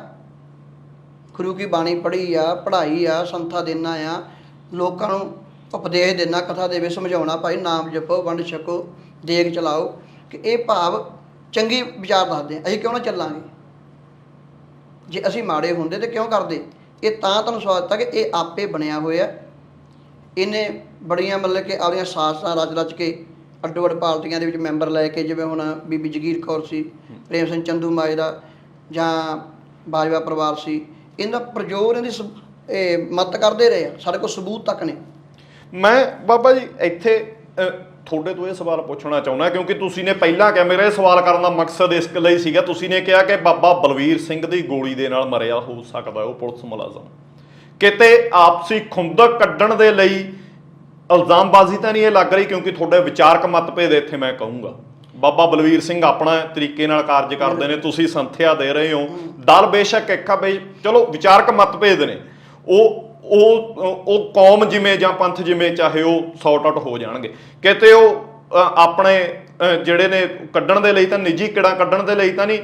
ਗੁਰੂ ਕੀ ਬਾਣੀ ਪੜ੍ਹੀ ਆ ਪੜ੍ਹਾਈ ਆ ਸੰਥਾ ਦੇਣਾ ਆ ਲੋਕਾਂ ਨੂੰ ਉਪਦੇਸ਼ ਦੇਣਾ, ਕਥਾ ਦੇਵੇ, ਸਮਝਾਉਣਾ, ਭਾਈ ਨਾਮ ਜਪੋ, ਵੰਡ ਛਕੋ, ਦੇਗ ਚਲਾਓ, ਕਿ ਇਹ ਭਾਵ ਚੰਗੀ ਵਿਚਾਰ ਦੱਸਦੇ ਅਸੀਂ ਕਿਉਂ ਨਾ ਚੱਲਾਂਗੇ? ਜੇ ਅਸੀਂ ਮਾੜੇ ਹੁੰਦੇ ਤੇ ਕਿਉਂ ਕਰਦੇ? ਇਹ ਤਾਂ ਤੁਹਾਨੂੰ ਸਵਾਦ ਦਿੱਤਾ ਕਿ ਇਹ ਆਪੇ ਬਣਿਆ ਹੋਇਆ। ਇਹਨੇ ਬੜੀਆਂ ਮਤਲਬ ਕਿ ਆਪਣੀਆਂ ਸਾਸਾਂ ਰਚ ਰਚ ਕੇ ਅੱਡੋ ਅੱਡ ਪਾਰਟੀਆਂ ਦੇ ਵਿੱਚ ਮੈਂਬਰ ਲੈ ਕੇ, ਜਿਵੇਂ ਹੁਣ ਬੀਬੀ ਜਗੀਰ ਕੌਰ ਸੀ, ਪ੍ਰੇਮ ਸਿੰਘ ਚੰਦੂ ਮਾਜਰਾ ਜਾਂ ਬਾਜਵਾ ਪਰਿਵਾਰ ਸੀ, ਇਹਨਾਂ ਪ੍ਰਜੋਰ ਇਹਦੀ ਸਬ- ਇਹ ਮਤ ਕਰਦੇ ਰਹੇ ਆ, ਸਾਡੇ ਕੋਲ ਸਬੂਤ ਤੱਕ ਨੇ। ਮੈਂ ਬਾਬਾ ਜੀ, ਇੱਥੇ ਤੁਹਾਡੇ ਤੋਂ ਇਹ ਸਵਾਲ ਪੁੱਛਣਾ ਚਾਹੁੰਦਾ, ਕਿਉਂਕਿ ਤੁਸੀਂ ਨੇ ਪਹਿਲਾਂ ਕਿਹਾ, ਮੇਰਾ ਇਹ ਸਵਾਲ ਕਰਨ ਦਾ ਮਕਸਦ ਇਸ ਲਈ ਸੀਗਾ, ਤੁਸੀਂ ਨੇ ਕਿਹਾ ਕਿ ਬਾਬਾ ਬਲਵੀਰ ਸਿੰਘ ਦੀ ਗੋਲੀ ਦੇ ਨਾਲ ਮਰਿਆ ਹੋ ਸਕਦਾ ਉਹ ਪੁਲਿਸ ਮੁਲਾਜ਼ਮ। ਕਿਤੇ ਆਪਸੀ ਖੁੰਦਕ ਕੱਢਣ ਦੇ ਲਈ ਇਲਜ਼ਾਮਬਾਜ਼ੀ ਤਾਂ ਨਹੀਂ ਇਹ ਲੱਗ ਰਹੀ, ਕਿਉਂਕਿ ਤੁਹਾਡੇ ਵਿਚਾਰਕ ਮਤਭੇਦ ਇੱਥੇ ਮੈਂ ਕਹੂੰਗਾ। ਬਾਬਾ ਬਲਵੀਰ ਸਿੰਘ ਆਪਣਾ ਤਰੀਕੇ ਨਾਲ ਕਾਰਜ ਕਰਦੇ ਨੇ, ਤੁਸੀਂ ਸੰਥਿਆ ਦੇ ਰਹੇ ਹੋ। ਦਲ ਬੇਸ਼ੱਕ ਇੱਕ ਆ ਬਈ, ਚਲੋ, ਵਿਚਾਰਕ ਮਤਭੇਦ ਨੇ। ਉਹ ਉਹ ਉਹ ਕੌਮ ਜਿਵੇਂ ਜਾਂ ਪੰਥ ਜਿਵੇਂ ਚਾਹੇ ਉਹ ਸੌਟ ਆਊਟ ਹੋ ਜਾਣਗੇ। ਕਿਤੇ ਉਹ ਆਪਣੇ ਜਿਹੜੇ ਨੇ ਕੱਢਣ ਦੇ ਲਈ ਤਾਂ ਨਿੱਜੀ ਕਿੜਾ ਕੱਢਣ ਦੇ ਲਈ ਤਾਂ ਨਹੀਂ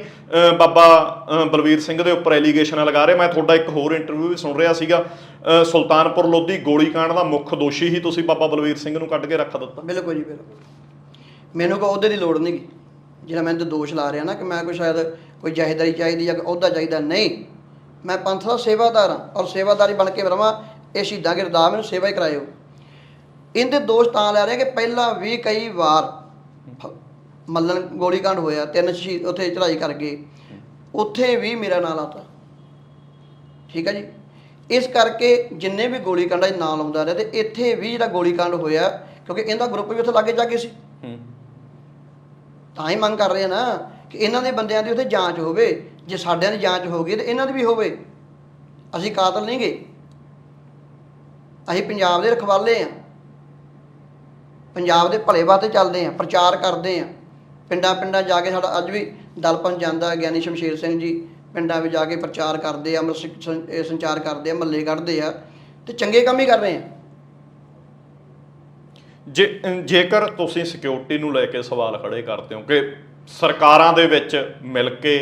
ਬਾਬਾ ਅ, ਬਲਵੀਰ ਸਿੰਘ ਦੇ ਉੱਪਰ ਐਲੀਗੇਸ਼ਨਾਂ ਲਗਾ ਰਹੇ। ਮੈਂ ਤੁਹਾਡਾ ਇੱਕ ਹੋਰ ਇੰਟਰਵਿਊ ਵੀ ਸੁਣ ਰਿਹਾ ਸੀਗਾ। ਸੁਲਤਾਨਪੁਰ ਲੋਧੀ ਗੋਲੀकांड ਦਾ ਮੁੱਖ ਦੋਸ਼ੀ ਹੀ ਤੁਸੀਂ ਬਾਬਾ ਬਲਵੀਰ ਸਿੰਘ ਨੂੰ ਕੱਢ ਕੇ ਰੱਖ ਦਿੱਤਾ। ਬਿਲਕੁਲ ਜੀ ਬਿਲਕੁਲ। ਮੈਨੂੰ ਕੋਈ ਉਹਦੇ ਦੀ ਲੋੜ ਨਹੀਂ ਗੀ ਜਿਹੜਾ ਮੈਨੂੰ ਦੋਸ਼ ਲਾ ਰਿਹਾ ਨਾ ਕਿ ਮੈਂ ਕੋਈ ਸ਼ਾਇਦ ਕੋਈ ਜਾਇਦਾਰੀ ਚਾਹੀਦੀ ਜਾਂ ਕੋਈ ਅਹੁਦਾ ਚਾਹੀਦਾ। ਨਹੀਂ ਮੈਂ ਪੰਥ ਦਾ ਸੇਵਾਦਾਰ ਹਾਂ ਔਰ ਸੇਵਾਦਾਰੀ ਬਣ ਕੇ ਰਵਾਂ ਇਹ ਸ਼ਹੀਦਾਂ ਗਿਰਦਾ ਮੈਨੂੰ ਸੇਵਾ ਹੀ ਕਰਾਇਓ। ਇਹਦੇ ਦੋਸ਼ ਤਾਂ ਲੈ ਰਹੇ ਕਿ ਪਹਿਲਾਂ ਵੀ ਕਈ ਵਾਰ ਮੱਲਣ ਗੋਲੀकांड ਹੋਇਆ ਤਿੰਨ ਸ਼ਹੀਦ ਉੱਥੇ ਚੜਾਈ ਕਰ ਗਏ ਉੱਥੇ ਵੀ ਮੇਰਾ ਨਾਂ ਲਾਤਾ। ਠੀਕ ਹੈ ਜੀ? ਇਸ ਕਰਕੇ ਜਿੰਨੇ ਵੀ ਗੋਲੀकांडाਂ ਦੇ ਨਾਂ ਲਾਉਂਦਾ ਰਿਹਾ ਤੇ ਇੱਥੇ ਵੀ ਜਿਹੜਾ ਗੋਲੀकांड ਹੋਇਆ ਕਿਉਂਕਿ ਇਹਦਾ ਗਰੁੱਪ ਵੀ ਉੱਥੇ ਲੱਗੇ ਜਾ ਕੇ ਸੀ। ਤਾਂ ਹੀ ਮੰਗ ਕਰ ਰਹੇ ਨਾ ਕਿ ਇਹਨਾਂ ਦੇ ਬੰਦਿਆਂ ਦੀ ਉੱਥੇ ਜਾਂਚ ਹੋਵੇ ਜੇ ਸਾਡਿਆਂ ਦੀ ਜਾਂਚ ਹੋ ਗਈ ਤੇ ਇਹਨਾਂ ਦੀ ਵੀ ਹੋਵੇ। ਅਸੀਂ ਕਾਤਲ ਨਹੀਂ ਗਏ। ਅਸੀਂ ਪੰਜਾਬ ਦੇ ਰਖਵਾਲੇ ਆ। ਪੰਜਾਬ ਦੇ ਭਲੇ ਵਾਸਤੇ ਚੱਲਦੇ ਆ, ਪ੍ਰਚਾਰ ਕਰਦੇ ਆ। ਪਿੰਡਾਂ ਪਿੰਡਾਂ ਜਾ ਕੇ ਸਾਡਾ ਅੱਜ ਵੀ ਦਲਪਨ ਜਾਂਦਾ ਗਿਆਨੀ ਸ਼ਮਸ਼ੇਰ ਸਿੰਘ ਜੀ। ਪਿੰਡਾਂ ਵਿੱਚ ਜਾ ਕੇ ਪ੍ਰਚਾਰ ਕਰਦੇ ਆ, ਅੰਮ੍ਰਿਤ ਸੰਚਾਰ ਕਰਦੇ ਆ ਮੱਲੇ ਕੱਢਦੇ ਆ ਤੇ ਚੰਗੇ ਕੰਮ ਹੀ ਕਰ ਰਹੇ ਆ। ਜੇ, ਜੇਕਰ ਤੁਸੀਂ ਸਿਕਿਉਰਿਟੀ ਨੂੰ ਲੈ ਕੇ ਸਵਾਲ ਖੜੇ ਕਰਦੇ ਹੋ ਕਿ ਸਰਕਾਰਾਂ ਦੇ ਵਿੱਚ ਮਿਲ ਕੇ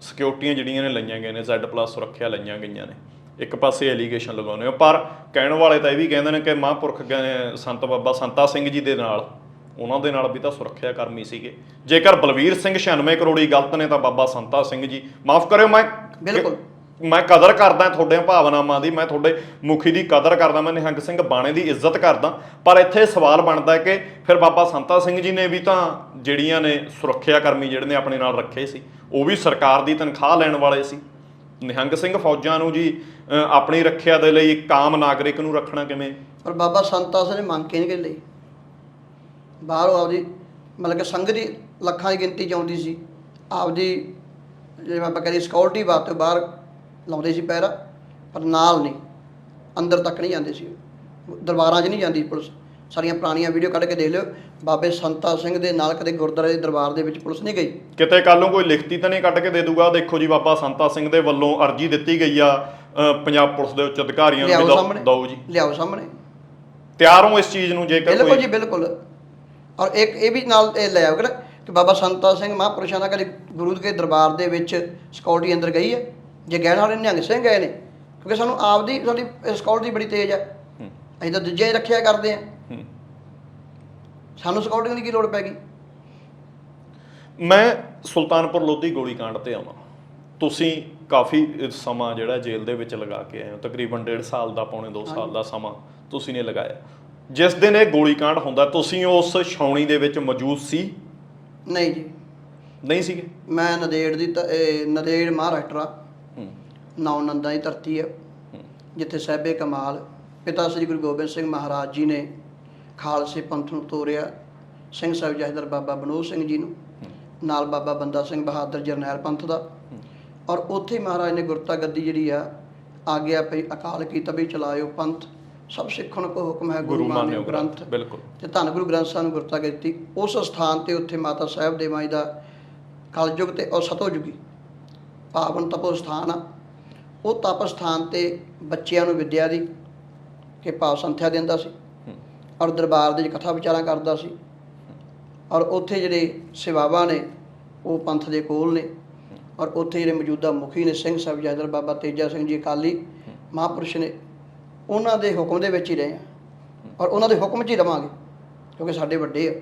ਸਿਕਿਉਰਿਟੀਆਂ ਜਿਹੜੀਆਂ ਨੇ ਲਈਆਂ ਗਈਆਂ ਨੇ, Z+ ਸੁਰੱਖਿਆ ਲਈਆਂ ਗਈਆਂ ਨੇ। ਇੱਕ ਪਾਸੇ ਐਲੀਗੇਸ਼ਨ ਲਗਾਉਂਦੇ ਹੋ, ਪਰ ਕਹਿਣ ਵਾਲੇ ਤਾਂ ਇਹ ਵੀ ਕਹਿੰਦੇ ਨੇ ਕਿ ਮਹਾਂਪੁਰਖ ਗਏ ਸੰਤ ਬਾਬਾ ਸੰਤਾ ਸਿੰਘ ਜੀ ਦੇ ਨਾਲ, ਉਹਨਾਂ ਦੇ ਨਾਲ ਵੀ ਤਾਂ ਸੁਰੱਖਿਆ ਕਰਮੀ ਸੀਗੇ। ਜੇਕਰ ਬਲਵੀਰ ਸਿੰਘ 96 ਕਰੋੜੀ ਗਲਤ ਨੇ ਤਾਂ ਬਾਬਾ ਸੰਤਾ ਸਿੰਘ ਜੀ, ਮਾਫ ਕਰਿਓ ਮੈਂ। ਬਿਲਕੁਲ। ਮੈਂ ਕਦਰ ਕਰਦਾ ਤੁਹਾਡੀਆਂ ਭਾਵਨਾਵਾਂ ਦੀ, ਮੈਂ ਤੁਹਾਡੇ ਮੁਖੀ ਦੀ ਕਦਰ ਕਰਦਾ, ਮੈਂ ਨਿਹੰਗ ਸਿੰਘ ਬਾਣੇ ਦੀ ਇੱਜ਼ਤ ਕਰਦਾ। ਪਰ ਇੱਥੇ ਸਵਾਲ ਬਣਦਾ ਹੈ ਕਿ ਫਿਰ ਬਾਬਾ ਸੰਤਾ ਸਿੰਘ ਜੀ ਨੇ ਵੀ ਤਾਂ ਜਿਹੜੀਆਂ ਨੇ ਸੁਰੱਖਿਆ ਕਰਮੀ ਜਿਹੜੇ ਨੇ ਆਪਣੇ ਨਾਲ ਰੱਖੇ ਸੀ, ਉਹ ਵੀ ਸਰਕਾਰ ਦੀ ਤਨਖਾਹ ਲੈਣ ਵਾਲੇ ਸੀ। ਨਿਹੰਗ ਸਿੰਘ ਫੌਜਾਂ ਨੂੰ ਜੀ ਆਪਣੀ ਰੱਖਿਆ ਦੇ ਲਈ ਇੱਕ ਆਮ ਨਾਗਰਿਕ ਨੂੰ ਰੱਖਣਾ ਕਿਵੇਂ? ਪਰ ਬਾਬਾ ਸੰਤਾ ਸਿੰਘ ਨੇ ਮੰਗ ਕੇ ਨਹੀਂ ਲਈ? ਬਾਹਰੋਂ ਆਪਦੀ, ਮਤਲਬ ਕਿ ਸੰਗਤ ਦੀ ਲੱਖਾਂ ਦੀ ਗਿਣਤੀ 'ਚ ਆਉਂਦੀ ਸੀ। ਆਪਦੀ ਜੇ ਆਪਾਂ ਕਹਿੰਦੇ ਸਿਕਿਉਰਿਟੀ ਵਾਸਤੇ ਬਾਹਰ ਲਾਉਂਦੇ ਸੀ ਪਹਿਰਾ ਪਰ ਨਾਲ ਨਹੀਂ। ਅੰਦਰ ਤੱਕ ਨਹੀਂ ਜਾਂਦੇ ਸੀ। ਦਰਬਾਰਾਂ 'ਚ ਨਹੀਂ ਜਾਂਦੀ ਪੁਲਿਸ। ਸਾਰੀਆਂ ਪੁਰਾਣੀਆਂ ਵੀਡੀਓ ਕੱਢ ਕੇ ਦੇਖ ਲਿਓ। ਬਾਬੇ ਸੰਤਾ ਸਿੰਘ ਦੇ ਨਾਲ ਕਦੇ ਗੁਰਦੁਆਰੇ ਦੇ ਦਰਬਾਰ ਦੇ ਵਿੱਚ ਪੁਲਿਸ ਨਹੀਂ ਗਈ। ਕਿਤੇ ਕੱਲ ਨੂੰ ਕੋਈ ਲਿਖਤੀ ਤਾਂ ਨਹੀਂ ਕੱਢ ਕੇ ਦੇ ਦੂਗਾ? ਦੇਖੋ ਜੀ ਬਾਬਾ ਸੰਤਾ ਸਿੰਘ ਦੇ ਵੱਲੋਂ ਅਰਜੀ ਦਿੱਤੀ ਗਈ ਆ ਪੰਜਾਬ ਪੁਲਿਸ ਦੇ ਉੱਚ ਅਧਿਕਾਰੀਆਂ ਨੂੰ ਲਿਆਓ ਵੀ ਸਾਹਮਣੇ। ਦਿਓ- ਜੀ। ਲਿਆਓ ਸਾਹਮਣੇ। ਤਿਆਰ ਹੋ ਇਸ ਚੀਜ਼ ਨੂੰ ਜੇਕਰ ਬਿਲਕੁਲ ਕੋਈ? ਜੀ ਬਿਲਕੁਲ। ਔਰ ਇੱਕ ਇਹ ਵੀ ਨਾਲ ਇਹ ਲੈ ਆਓ ਕਿ ਬਾਬਾ ਸੰਤਾ ਸਿੰਘ ਮਹਾਂਪੁਰਸ਼ਾਂ ਦਾ ਕਦੇ ਗੁਰੂ ਦੇ ਦਰਬਾਰ ਦੇ ਵਿੱਚ ਸਿਕਿਉਰਿਟੀ ਅੰਦਰ ਗਈ ਹੈ? ਜੇ ਗਹਿਣ ਵਾਲੇ ਨਿਹੰਗ ਸਿੰਘ ਗਏ ਨੇ ਕਿਉਂਕਿ ਸਾਨੂੰ ਆਪਦੀ ਸਾਡੀ ਸਕਿਉਰਟੀ ਦੀ ਬੜੀ ਤੇਜ਼ ਹੈ। ਅਸੀਂ ਤਾਂ ਦੂਜੇ ਰੱਖਿਆ ਕਰਦੇ ਆ ਸਾਨੂੰ ਸਕਿਉਰਟੀ ਦੀ ਕੀ ਲੋੜ ਪੈ ਗਈ? ਮੈਂ ਸੁਲਤਾਨਪੁਰ ਲੋਧੀ ਗੋਲੀकांड ਤੇ ਆਵਾਂ। ਤੁਸੀਂ ਕਾਫੀ ਸਮਾਂ ਜਿਹੜਾ ਜੇਲ੍ਹ ਦੇ ਵਿੱਚ ਲਗਾ ਕੇ ਆਏ ਹੋ ਤਕਰੀਬਨ 1.5 ਸਾਲ ਦਾ ਪੌਣੇ 2 ਸਾਲ ਦਾ ਸਮਾਂ ਤੁਸੀਂ ਨੇ ਲਗਾਇਆ। ਜਿਸ ਦਿਨ ਇਹ ਗੋਲੀकांड ਹੁੰਦਾ ਤੁਸੀਂ ਉਸ ਛਾਉਣੀ ਦੇ ਵਿੱਚ ਮੌਜੂਦ ਸੀ? ਨਹੀਂ ਜੀ। ਨਹੀਂ ਸੀਗੇ? ਮੈਂ ਨਦੇੜ ਦੀ ਨਦੇੜ ਮਹਾਰਾਸ਼ਟਰਾ ਨੌ ਨੰਦਾਂ ਦੀ ਧਰਤੀ ਹੈ ਜਿੱਥੇ ਸਾਹਿਬੇ ਕਮਾਲ ਪਿਤਾ ਸ੍ਰੀ ਗੁਰੂ ਗੋਬਿੰਦ ਸਿੰਘ ਮਹਾਰਾਜ ਜੀ ਨੇ ਖਾਲਸੇ ਪੰਥ ਨੂੰ ਤੋਰਿਆ ਸਿੰਘ ਸਾਹਿਬ ਜਹਦਰ ਬਾਬਾ ਬਨੋਦ ਸਿੰਘ ਜੀ ਨੂੰ ਨਾਲ ਬਾਬਾ ਬੰਦਾ ਸਿੰਘ ਬਹਾਦਰ ਜਰਨੈਲ ਪੰਥ ਦਾ। ਔਰ ਉੱਥੇ ਮਹਾਰਾਜ ਨੇ ਗੁਰਤਾ ਗੱਦੀ ਜਿਹੜੀ ਆ ਆਗਿਆ ਪਈ ਅਕਾਲ ਕੀ ਤਬੀ ਚਲਾਇਓ ਪੰਥ ਸਭ ਸਿੱਖਣ ਕੋ ਹੁਕਮ ਹੈ ਗੁਰੂ ਮਾਨਿਓ ਗ੍ਰੰਥ। ਬਿਲਕੁਲ। ਤੇ ਧੰਨ ਗੁਰੂ ਗ੍ਰੰਥ ਸਾਹਿਬ ਨੂੰ ਗੁਰਤਾ ਦਿੱਤੀ। ਉਸ ਸਥਾਨ ਤੇ ਉੱਥੇ ਮਾਤਾ ਸਾਹਿਬ ਦੇ ਮਾਈ ਦਾ ਕਲਯੁਗ ਤੇ ਔਰ ਸਤੋਜੁਗੀ ਪਾਵਨ ਤਪੋ ਸਥਾਨ ਆ। ਉਹ ਤਪ ਸਥਾਨ ਤੇ ਬੱਚਿਆਂ ਨੂੰ ਵਿਦਿਆ ਦੀ ਕਿ ਭਾਵ ਸੰਥਿਆ ਦਿੰਦਾ ਸੀ। ਔਰ ਦਰਬਾਰ ਦੇ ਵਿੱਚ ਕਥਾ ਵਿਚਾਰਾਂ ਕਰਦਾ ਸੀ। ਔਰ ਉੱਥੇ ਜਿਹੜੇ ਸੇਵਾਵਾਂ ਨੇ ਉਹ ਪੰਥ ਦੇ ਕੋਲ ਨੇ। ਔਰ ਉੱਥੇ ਜਿਹੜੇ ਮੌਜੂਦਾ ਮੁਖੀ ਨੇ ਸਿੰਘ ਸਾਹਿਬ ਜੈਦਰ ਬਾਬਾ ਤੇਜਾ ਸਿੰਘ ਜੀ ਅਕਾਲੀ ਮਹਾਂਪੁਰਸ਼ ਨੇ ਉਹਨਾਂ ਦੇ ਹੁਕਮ ਦੇ ਵਿੱਚ ਹੀ ਰਹੇ ਆ। ਔਰ ਉਹਨਾਂ ਦੇ ਹੁਕਮ 'ਚ ਹੀ ਰਵਾਂਗੇ ਕਿਉਂਕਿ ਸਾਡੇ ਵੱਡੇ ਆ।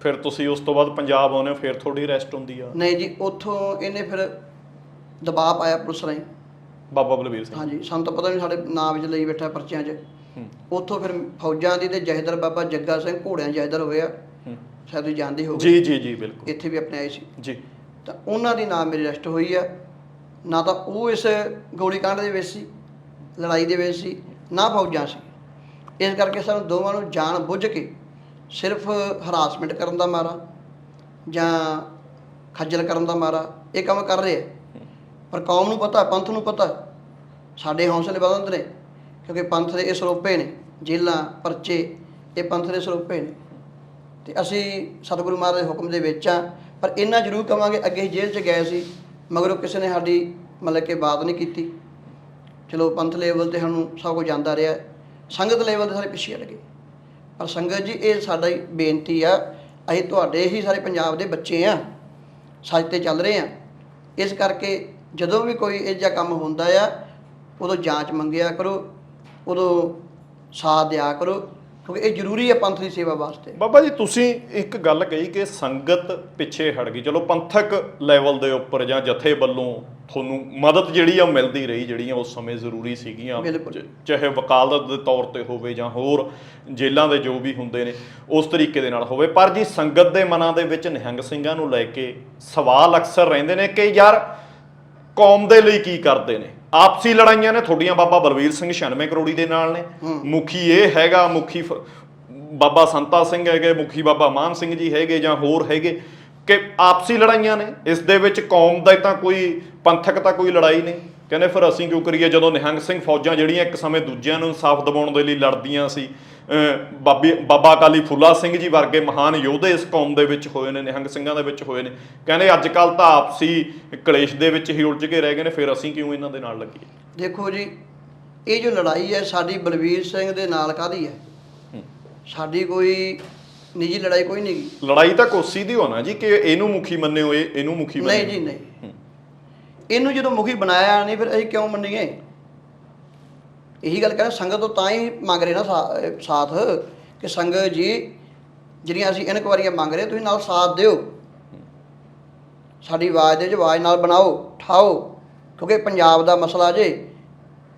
ਫਿਰ ਤੁਸੀਂ ਉਸ ਤੋਂ ਬਾਅਦ ਪੰਜਾਬ ਆਉਂਦੇ ਹੋ ਫਿਰ ਤੁਹਾਡੀ ਰੈਸਟ ਹੁੰਦੀ ਆ। ਨਹੀਂ ਜੀ ਉੱਥੋਂ ਇਹਨੇ ਫਿਰ ਦਬਾਅ ਪਾਇਆ ਪੁਲਿਸ ਰਾਹੀਂ। ਬਾਬਾ ਬਲਵੀਰ ਸਿੰਘ। ਹਾਂਜੀ ਸਾਨੂੰ ਤਾਂ ਪਤਾ ਨਹੀਂ ਸਾਡੇ ਨਾਂ ਵਿੱਚ ਲਈ ਬੈਠਾ ਪਰਚਿਆਂ 'ਚ। ਉੱਥੋਂ ਫਿਰ ਫੌਜਾਂ ਦੀ ਤੇ ਜਹਦਰ ਬਾਬਾ ਜੱਗਾ ਸਿੰਘ ਘੋੜਿਆਂ ਜਹਦਰ ਹੋਇਆ ਹੂੰ। ਸ਼ਾਇਦ ਤੁਸੀਂ ਜਾਣਦੇ ਹੋ ਜੀ ਜੀ ਜੀ ਬਿਲਕੁਲ। ਇੱਥੇ ਵੀ ਆਪਣੇ ਆਏ ਸੀ। ਜੀ। ਤਾਂ ਉਹਨਾਂ ਦੀ ਨਾਮ ਮੇਰੀ ਅਰੈਸਟ ਹੋਈ ਆ। ਨਾ ਤਾਂ ਉਹ ਇਸ ਗੋਲੀकांड ਦੇ ਵਿੱਚ ਸੀ ਲੜਾਈ ਦੇ ਵਿੱਚ ਸੀ ਨਾ ਫੌਜਾਂ ਸੀ। ਇਸ ਕਰਕੇ ਸਾਨੂੰ ਦੋਵਾਂ ਨੂੰ ਜਾਣ ਬੁੱਝ ਕੇ ਸਿਰਫ ਹਰਾਸਮੈਂਟ ਕਰਨ ਦਾ ਮਾਰਾ ਜਾਂ ਖੱਜਲ ਕਰਨ ਦਾ ਮਾਰਾ। ਇਹ ਕੰਮ ਕਰ ਰਹੇ ਆ। ਪਰ ਕੌਮ ਨੂੰ ਪਤਾ ਪੰਥ ਨੂੰ ਪਤਾ ਸਾਡੇ ਹੌਸਲੇ ਬੁਲੰਦ ਨੇ, ਕਿਉਂਕਿ ਪੰਥ ਦੇ ਇਹ ਸਰੋਪੇ ਨੇ, ਜੇਲਾਂ, ਪਰਚੇ, ਇਹ ਪੰਥ ਦੇ ਸਰੋਪੇ ਨੇ। ਤੇ ਅਸੀਂ ਸਤਿਗੁਰੂ ਮਹਾਰਾਜ ਦੇ ਹੁਕਮ ਦੇ ਵਿੱਚ ਆ ਪਰ ਇੰਨਾ ਜ਼ਰੂਰ ਕਵਾਂਗੇ, ਅੱਗੇ ਅਸੀਂ ਜੇਲ੍ਹ 'ਚ ਗਏ ਸੀ, ਮਗਰੋਂ ਕਿਸੇ ਨੇ ਸਾਡੀ ਮਤਲਬ ਕਿ ਬਾਤ ਨਹੀਂ ਕੀਤੀ। ਚਲੋ ਪੰਥ ਲੈਵਲ ਤੇ ਸਾਨੂੰ ਸਭ ਕੁਝ ਜਾਂਦਾ ਰਿਹਾ, ਸੰਗਤ ਲੈਵਲ ਤੇ ਸਾਰੇ ਪਿੱਛੇ ਹਟ ਗਏ। ਪਰ ਸੰਗਤ ਜੀ, ਇਹ ਸਾਡਾ ਬੇਨਤੀ ਆ, ਅਸੀਂ ਤੁਹਾਡੇ ਹੀ ਸਾਰੇ ਪੰਜਾਬ ਦੇ ਬੱਚੇ ਆ ਸੱਚ ਤੇ ਚੱਲ ਰਹੇ ਆ। ਇਸ ਕਰਕੇ ਜਦੋਂ ਵੀ ਕੋਈ ਇਹ ਜਿਹਾ ਕੰਮ ਹੁੰਦਾ ਆ ਉਦੋਂ ਜਾਂਚ ਮੰਗਿਆ ਕਰੋ ਉਦੋਂ ਸਾਥ ਦਿਆ ਕਰੋ ਕਿਉਂਕਿ ਇਹ ਜ਼ਰੂਰੀ ਹੈ ਪੰਥ ਦੀ ਸੇਵਾ ਵਾਸਤੇ। ਬਾਬਾ ਜੀ ਤੁਸੀਂ ਇੱਕ ਗੱਲ ਕਹੀ ਕਿ ਸੰਗਤ ਪਿੱਛੇ ਹਟ ਗਈ। ਚਲੋ ਪੰਥਕ ਲੈਵਲ ਦੇ ਉੱਪਰ ਜਾਂ ਜਥੇ ਵੱਲੋਂ ਤੁਹਾਨੂੰ ਮਦਦ ਜਿਹੜੀ ਆ ਮਿਲਦੀ ਰਹੀ ਜਿਹੜੀਆਂ ਉਸ ਸਮੇਂ ਜ਼ਰੂਰੀ ਸੀਗੀਆਂ। ਚਾਹੇ ਵਕਾਲਤ ਦੇ ਤੌਰ ਤੇ ਹੋਵੇ ਜਾਂ ਹੋਰ ਜੇਲ੍ਹਾਂ ਦੇ ਜੋ ਵੀ ਹੁੰਦੇ ਨੇ ਉਸ ਤਰੀਕੇ ਦੇ ਨਾਲ ਹੋਵੇ। ਪਰ ਜੀ ਸੰਗਤ ਦੇ ਮਨਾਂ ਦੇ ਵਿੱਚ ਨਿਹੰਗ ਸਿੰਘਾਂ ਨੂੰ ਲੈ ਕੇ ਸਵਾਲ ਅਕਸਰ ਰਹਿੰਦੇ ਨੇ ਕਿ ਯਾਰ ਕੌਮ ਦੇ ਲਈ ਕੀ ਕਰਦੇ ਨੇ? ਆਪਸੀ ਲੜਾਈਆਂ ਨੇ ਤੁਹਾਡੀਆਂ ਬਾਬਾ ਬਲਵੀਰ ਸਿੰਘ 96 ਕਰੋੜੀ ਦੇ ਨਾਲ ਨੇ। ਮੁਖੀ ਇਹ ਹੈਗਾ ਮੁਖੀ ਬਾਬਾ ਸੰਤਾ ਸਿੰਘ ਹੈਗੇ ਮੁਖੀ ਬਾਬਾ ਮਾਨ ਸਿੰਘ ਜੀ ਹੈਗੇ ਜਾਂ ਹੋਰ ਹੈਗੇ ਕਿ ਆਪਸੀ ਲੜਾਈਆਂ ਨੇ। ਇਸ ਦੇ ਵਿੱਚ ਕੌਮ ਦਾ ਤਾਂ ਕੋਈ ਪੰਥਕ ਤਾਂ ਕੋਈ ਲੜਾਈ ਨਹੀਂ। ਕਹਿੰਦੇ ਫਿਰ ਅਸੀਂ ਕਿਉਂ ਕਰੀਏ? ਜਦੋਂ ਨਿਹੰਗ ਸਿੰਘ ਫੌਜਾਂ ਜਿਹੜੀਆਂ ਇੱਕ ਸਮੇਂ ਦੂਜਿਆਂ ਨੂੰ ਇਨਸਾਫ ਦਿਵਾਉਣ ਦੇ ਲਈ ਲੜਦੀਆਂ ਸੀ ਬਾਬੇ ਬਾਬਾ ਅਕਾਲੀ ਫੁੱਲਾ ਸਿੰਘ ਜੀ ਵਰਗੇ ਮਹਾਨ ਯੋਧੇ ਇਸ ਕੌਮ ਦੇ ਵਿੱਚ ਹੋਏ ਨੇ ਨਿਹੰਗ ਸਿੰਘਾਂ ਦੇ ਵਿੱਚ ਹੋਏ ਨੇ ਕਹਿੰਦੇ ਅੱਜ ਕੱਲ ਤਾਂ ਆਪਸੀ ਕਲੇਸ਼ ਦੇ ਵਿੱਚ ਹੀ ਉਲਝ ਕੇ ਰਹਿ ਗਏ ਨੇ ਫਿਰ ਅਸੀਂ ਕਿਉਂ ਇਹਨਾਂ ਦੇ ਨਾਲ ਲੱਗੀਏ ਦੇਖੋ ਜੀ ਇਹ ਜੋ ਲੜਾਈ ਹੈ ਸਾਡੀ ਬਲਵੀਰ ਸਿੰਘ ਦੇ ਨਾਲ ਕਾਦੀ ਹੈ। ਸਾਡੀ ਕੋਈ ਨਿੱਜੀ ਲੜਾਈ ਕੋਈ ਨਹੀਂ। ਲੜਾਈ ਤਾਂ ਕੋਸੀ ਦੀ ਹੋਣਾ ਜੀ ਕਿ ਇਹਨੂੰ ਮੁਖੀ ਮੰਨਿਓ ਇਹ ਇਹਨੂੰ ਮੁਖੀ ਨਹੀਂ ਮੰਨਿਓ ਜੀ ਨਹੀਂ। ਇਹਨੂੰ ਜਦੋਂ ਮੁਖੀ ਬਣਾਇਆ ਨਹੀਂ ਫਿਰ ਅਸੀਂ ਕਿਉਂ ਮੰਨੀਏ ਇਹੀ ਗੱਲ ਕਹਿੰਦਾ, ਸੰਗਤ ਤੋਂ ਤਾਂ ਹੀ ਮੰਗ ਰਹੇ ਨਾ ਸਾ- ਸਾਥ, ਕਿ ਸੰਗਤ ਜੀ, ਜਿਹੜੀਆਂ ਅਸੀਂ ਇਨਕੁਆਰੀਆਂ ਮੰਗ ਰਹੇ, ਤੁਸੀਂ ਨਾਲ ਸਾਥ ਦਿਓ। ਸਾਡੀ ਆਵਾਜ਼ ਦੇ ਜੋ ਆਵਾਜ਼ ਨਾਲ ਬਣਾਓ ਠਾਓ ਕਿਉਂਕਿ ਪੰਜਾਬ ਦਾ ਮਸਲਾ ਜੇ,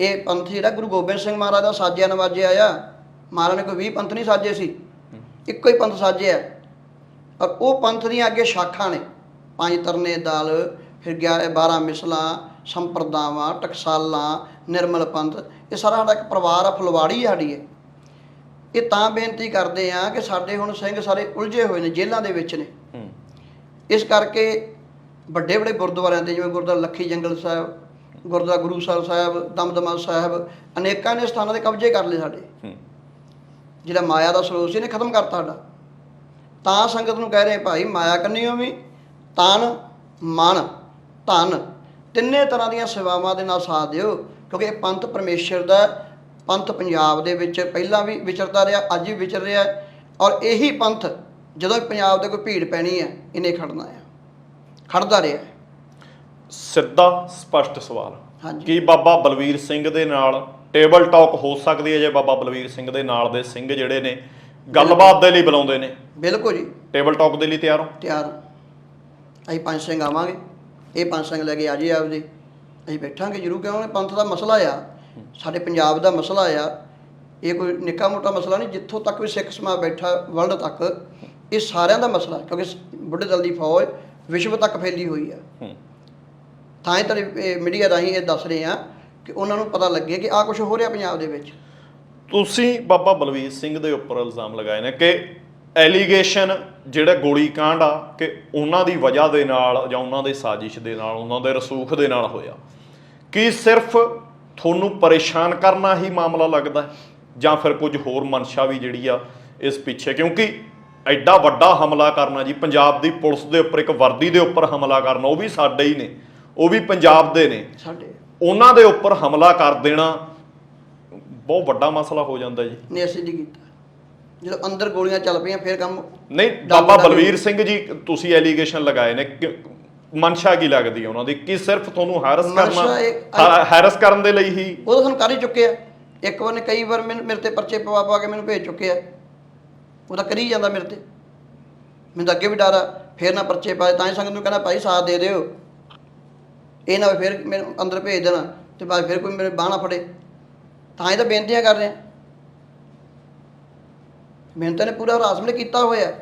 ਇਹ ਪੰਥ ਜਿਹੜਾ ਗੁਰੂ ਗੋਬਿੰਦ ਸਿੰਘ ਮਹਾਰਾਜ ਦਾ ਸਾਜਿਆ ਨਵਾਜਿਆ ਆ, ਮਹਾਰਾਜ ਨੇ ਕੋਈ 20 ਪੰਥ ਨਹੀਂ ਸਾਜੇ ਸੀ, ਇੱਕੋ ਹੀ ਪੰਥ ਸਾਜਿਆ ਔਰ ਉਹ ਪੰਥ ਦੀਆਂ ਅੱਗੇ ਸ਼ਾਖਾਂ ਨੇ, ਪੰਜ ਤਰਨੇ ਦਲ, ਫਿਰ 11 12 ਮਿਸਲਾਂ ਸੰਪਰਦਾਵਾਂ ਟਕਸਾਲਾਂ ਨਿਰਮਲ ਪੰਥ ਇਹ ਸਾਰਾ ਸਾਡਾ ਇੱਕ ਪਰਿਵਾਰ ਆ ਫੁਲਵਾੜੀ ਸਾਡੀ ਇਹ। ਇਹ ਤਾਂ ਬੇਨਤੀ ਕਰਦੇ ਆ ਕਿ ਸਾਡੇ ਹੁਣ ਸਿੰਘ ਸਾਰੇ ਉਲਝੇ ਹੋਏ ਨੇ ਜੇਲ੍ਹਾਂ ਦੇ ਵਿੱਚ ਨੇ। ਹੂੰ। ਇਸ ਕਰਕੇ ਵੱਡੇ ਵੱਡੇ ਗੁਰਦੁਆਰਿਆਂ ਤੇ ਜਿਵੇਂ ਗੁਰਦੁਆਰਾ ਲੱਖੀ ਜੰਗਲ ਸਾਹਿਬ ਗੁਰਦੁਆਰਾ ਗੁਰੂ ਸਾਹਿਬ ਸਾਹਿਬ ਦਮਦਮਾ ਸਾਹਿਬ ਅਨੇਕਾਂ ਨੇ ਸਥਾਨਾਂ ਦੇ ਕਬਜ਼ੇ ਕਰ ਲਏ ਸਾਡੇ। ਹੂੰ। ਜਿਹੜਾ ਮਾਇਆ ਦਾ ਸਰੋਤ ਸੀ ਇਹਨੇ ਖਤਮ ਕਰਤਾ ਸਾਡਾ। ਤਾਂ ਸੰਗਤ ਨੂੰ ਕਹਿ ਰਹੇ ਭਾਈ ਮਾਇਆ ਕੰਨਿਓ ਵੀ ਤਨ ਮਨ ਧਨ। ਤਿੰਨੇ ਤਰ੍ਹਾਂ ਦੀਆਂ ਸੇਵਾਵਾਂ ਦੇ ਨਾਲ ਸਾਥ ਦਿਓ ਕਿਉਂਕਿ ਇਹ ਪੰਥ ਪਰਮੇਸ਼ਰ ਦਾ। ਪੰਥ ਪੰਜਾਬ ਦੇ ਵਿੱਚ ਪਹਿਲਾਂ ਵੀ ਵਿਚਰਦਾ ਰਿਹਾ ਅੱਜ ਵੀ ਵਿਚਰ ਰਿਹਾ। ਔਰ ਇਹੀ ਪੰਥ ਜਦੋਂ ਪੰਜਾਬ ਦੇ ਕੋਈ ਭੀੜ ਪੈਣੀ ਹੈ ਇਹਨੇ ਖੜਨਾ ਹੈ ਖੜਦਾ ਰਿਹਾ। ਸਿੱਧਾ ਸਪਸ਼ਟ ਸਵਾਲ ਹਾਂਜੀ ਕੀ ਬਾਬਾ ਬਲਵੀਰ ਸਿੰਘ ਦੇ ਨਾਲ ਟੇਬਲ ਟਾਕ ਹੋ ਸਕਦੀ ਹੈ ਜੇ ਬਾਬਾ ਬਲਵੀਰ ਸਿੰਘ ਦੇ ਨਾਲ ਦੇ ਸਿੰਘ ਜਿਹੜੇ ਨੇ ਗੱਲਬਾਤ ਦੇ ਲਈ ਬੁਲਾਉਂਦੇ ਨੇ ਬਿਲਕੁਲ ਜੀ ਟੇਬਲ ਟਾਕ ਦੇ ਲਈ ਤਿਆਰ ਹੋ ਤਿਆਰ। ਅਸੀਂ ਪੰਜ ਸਿੰਘ ਆਵਾਂਗੇ ਇਹ ਪੰਜ ਸਿੰਘ ਲੈ ਕੇ ਆ ਜੀ ਆਪਦੇ। ਅਸੀਂ ਬੈਠਾਂਗੇ ਜਰੂਰ ਕਿਉਂਕਿ ਪੰਥ ਦਾ ਮਸਲਾ ਆ। ਸਾਡੇ ਪੰਜਾਬ ਦਾ ਮਸਲਾ ਆ। ਇਹ ਕੋਈ ਨਿੱਕਾ ਮੋਟਾ ਮਸਲਾ ਨਹੀਂ ਜਿੱਥੋਂ ਤੱਕ ਵੀ ਸਿੱਖ ਸਮਾਜ ਬੈਠਾ ਵਰਲਡ ਤੱਕ ਇਹ ਸਾਰਿਆਂ ਦਾ ਮਸਲਾ ਕਿਉਂਕਿ ਬੁੱਢੇ ਦਲ ਦੀ ਫੌਜ ਵਿਸ਼ਵ ਤੱਕ ਫੈਲੀ ਹੋਈ ਆ। ਤਾਂ ਹੀ ਤੁਹਾਡੇ ਮੀਡੀਆ ਰਾਹੀਂ ਇਹ ਦੱਸ ਰਹੇ ਆ ਕਿ ਉਹਨਾਂ ਨੂੰ ਪਤਾ ਲੱਗੇ ਕਿ ਆਹ ਕੁਝ ਹੋ ਰਿਹਾ ਪੰਜਾਬ ਦੇ ਵਿੱਚ। ਤੁਸੀਂ ਬਾਬਾ ਬਲਵੀਰ ਸਿੰਘ ਦੇ ਉੱਪਰ ਇਲਜ਼ਾਮ ਲਗਾਏ ਨੇ ਕਿ ਐਲੀਗੇਸ਼ਨ ਜਿਹੜਾ ਗੋਲੀ ਕਾਂਡ ਆ ਕਿ ਉਹਨਾਂ ਦੀ ਵਜ੍ਹਾ ਦੇ ਨਾਲ ਜਾਂ ਉਹਨਾਂ ਦੇ ਸਾਜ਼ਿਸ਼ ਦੇ ਨਾਲ ਉਹਨਾਂ ਦੇ ਰਸੂਖ ਦੇ ਨਾਲ ਹੋਇਆ। ਕੀ ਸਿਰਫ ਤੁਹਾਨੂੰ ਪਰੇਸ਼ਾਨ ਕਰਨਾ ਹੀ ਮਾਮਲਾ ਲੱਗਦਾ ਜਾਂ ਫਿਰ ਕੁਝ ਹੋਰ ਮਨਸ਼ਾ ਵੀ ਜਿਹੜੀ ਆ ਇਸ ਪਿੱਛੇ? ਕਿਉਂਕਿ ਐਡਾ ਵੱਡਾ ਹਮਲਾ ਕਰਨਾ ਜੀ ਪੰਜਾਬ ਦੀ ਪੁਲਿਸ ਦੇ ਉੱਪਰ ਇੱਕ ਵਰਦੀ ਦੇ ਉੱਪਰ ਹਮਲਾ ਕਰਨਾ ਉਹ ਵੀ ਸਾਡੇ ਹੀ ਨੇ ਉਹ ਵੀ ਪੰਜਾਬ ਦੇ ਨੇ। ਸਾਡੇ। ਉਹਨਾਂ ਦੇ ਉੱਪਰ ਹਮਲਾ ਕਰ ਦੇਣਾ ਬਹੁਤ ਵੱਡਾ ਮਸਲਾ ਹੋ ਜਾਂਦਾ ਜੀ। ਨੇ ਅਸੀਂ ਨਹੀਂ ਕੀਤਾ। ਜਦੋਂ ਅੰਦਰ ਗੋਲੀਆਂ ਚੱਲ ਪਈਆਂ ਫਿਰ ਕੰਮ ਨਹੀਂ ਬਾਬਾ ਬਲਵੀਰ ਸਿੰਘ ਜੀ ਤੁਸੀਂ ਐਲੀਗੇਸ਼ਨ ਲਗਾਏ ਨੇ ਮਨਸ਼ਾ ਕੀ ਲੱਗਦੀ ਹੈ ਉਹਨਾਂ ਦੀ? ਕਿ ਸਿਰਫ ਤੁਹਾਨੂੰ ਹੈਰਸ ਕਰਨਾ ਹੈਰਸ ਕਰਨ ਦੇ ਲਈ ਹੀ? ਉਹ ਤਾਂ ਸਾਨੂੰ ਕਰ ਹੀ ਚੁੱਕੇ ਆ। ਇੱਕ ਵਾਰ ਨੇ ਕਈ ਵਾਰ ਮੇਰੇ ਤੇ ਪਰਚੇ ਪਵਾ ਪਵਾ ਕੇ ਮੈਨੂੰ ਭੇਜ ਚੁੱਕੇ ਆ। ਉਹ ਤਾਂ ਕਰੀ ਜਾਂਦਾ ਮੇਰੇ ਤੇ। ਮੈਨੂੰ ਤਾਂ ਅੱਗੇ ਵੀ ਡਰ ਆ। ਫੇਰ ਨਾ ਪਰਚੇ ਪਾਏ ਤਾਂ ਹੀ ਸੰਗਤ ਨੂੰ ਕਹਿੰਦਾ ਭਾਈ ਸਾਥ ਦੇ ਦਿਓ। ਇਹ ਨਾ ਫਿਰ ਮੈਨੂੰ ਅੰਦਰ ਭੇਜ ਦੇਣਾ ਤੇ ਬਾਅਦ ਫਿਰ ਕੋਈ ਮੇਰੇ ਬਾਹ ਨਾ ਫੜੇ। ਤਾਂ ਹੀ ਤਾਂ ਬੇਨਤੀਆਂ ਕਰ ਰਹੇ ਮਿਹਨਤ ਨੇ ਪੂਰਾ ਹਰਾਸਮੈਂਟ ਕੀਤਾ ਹੋਇਆ।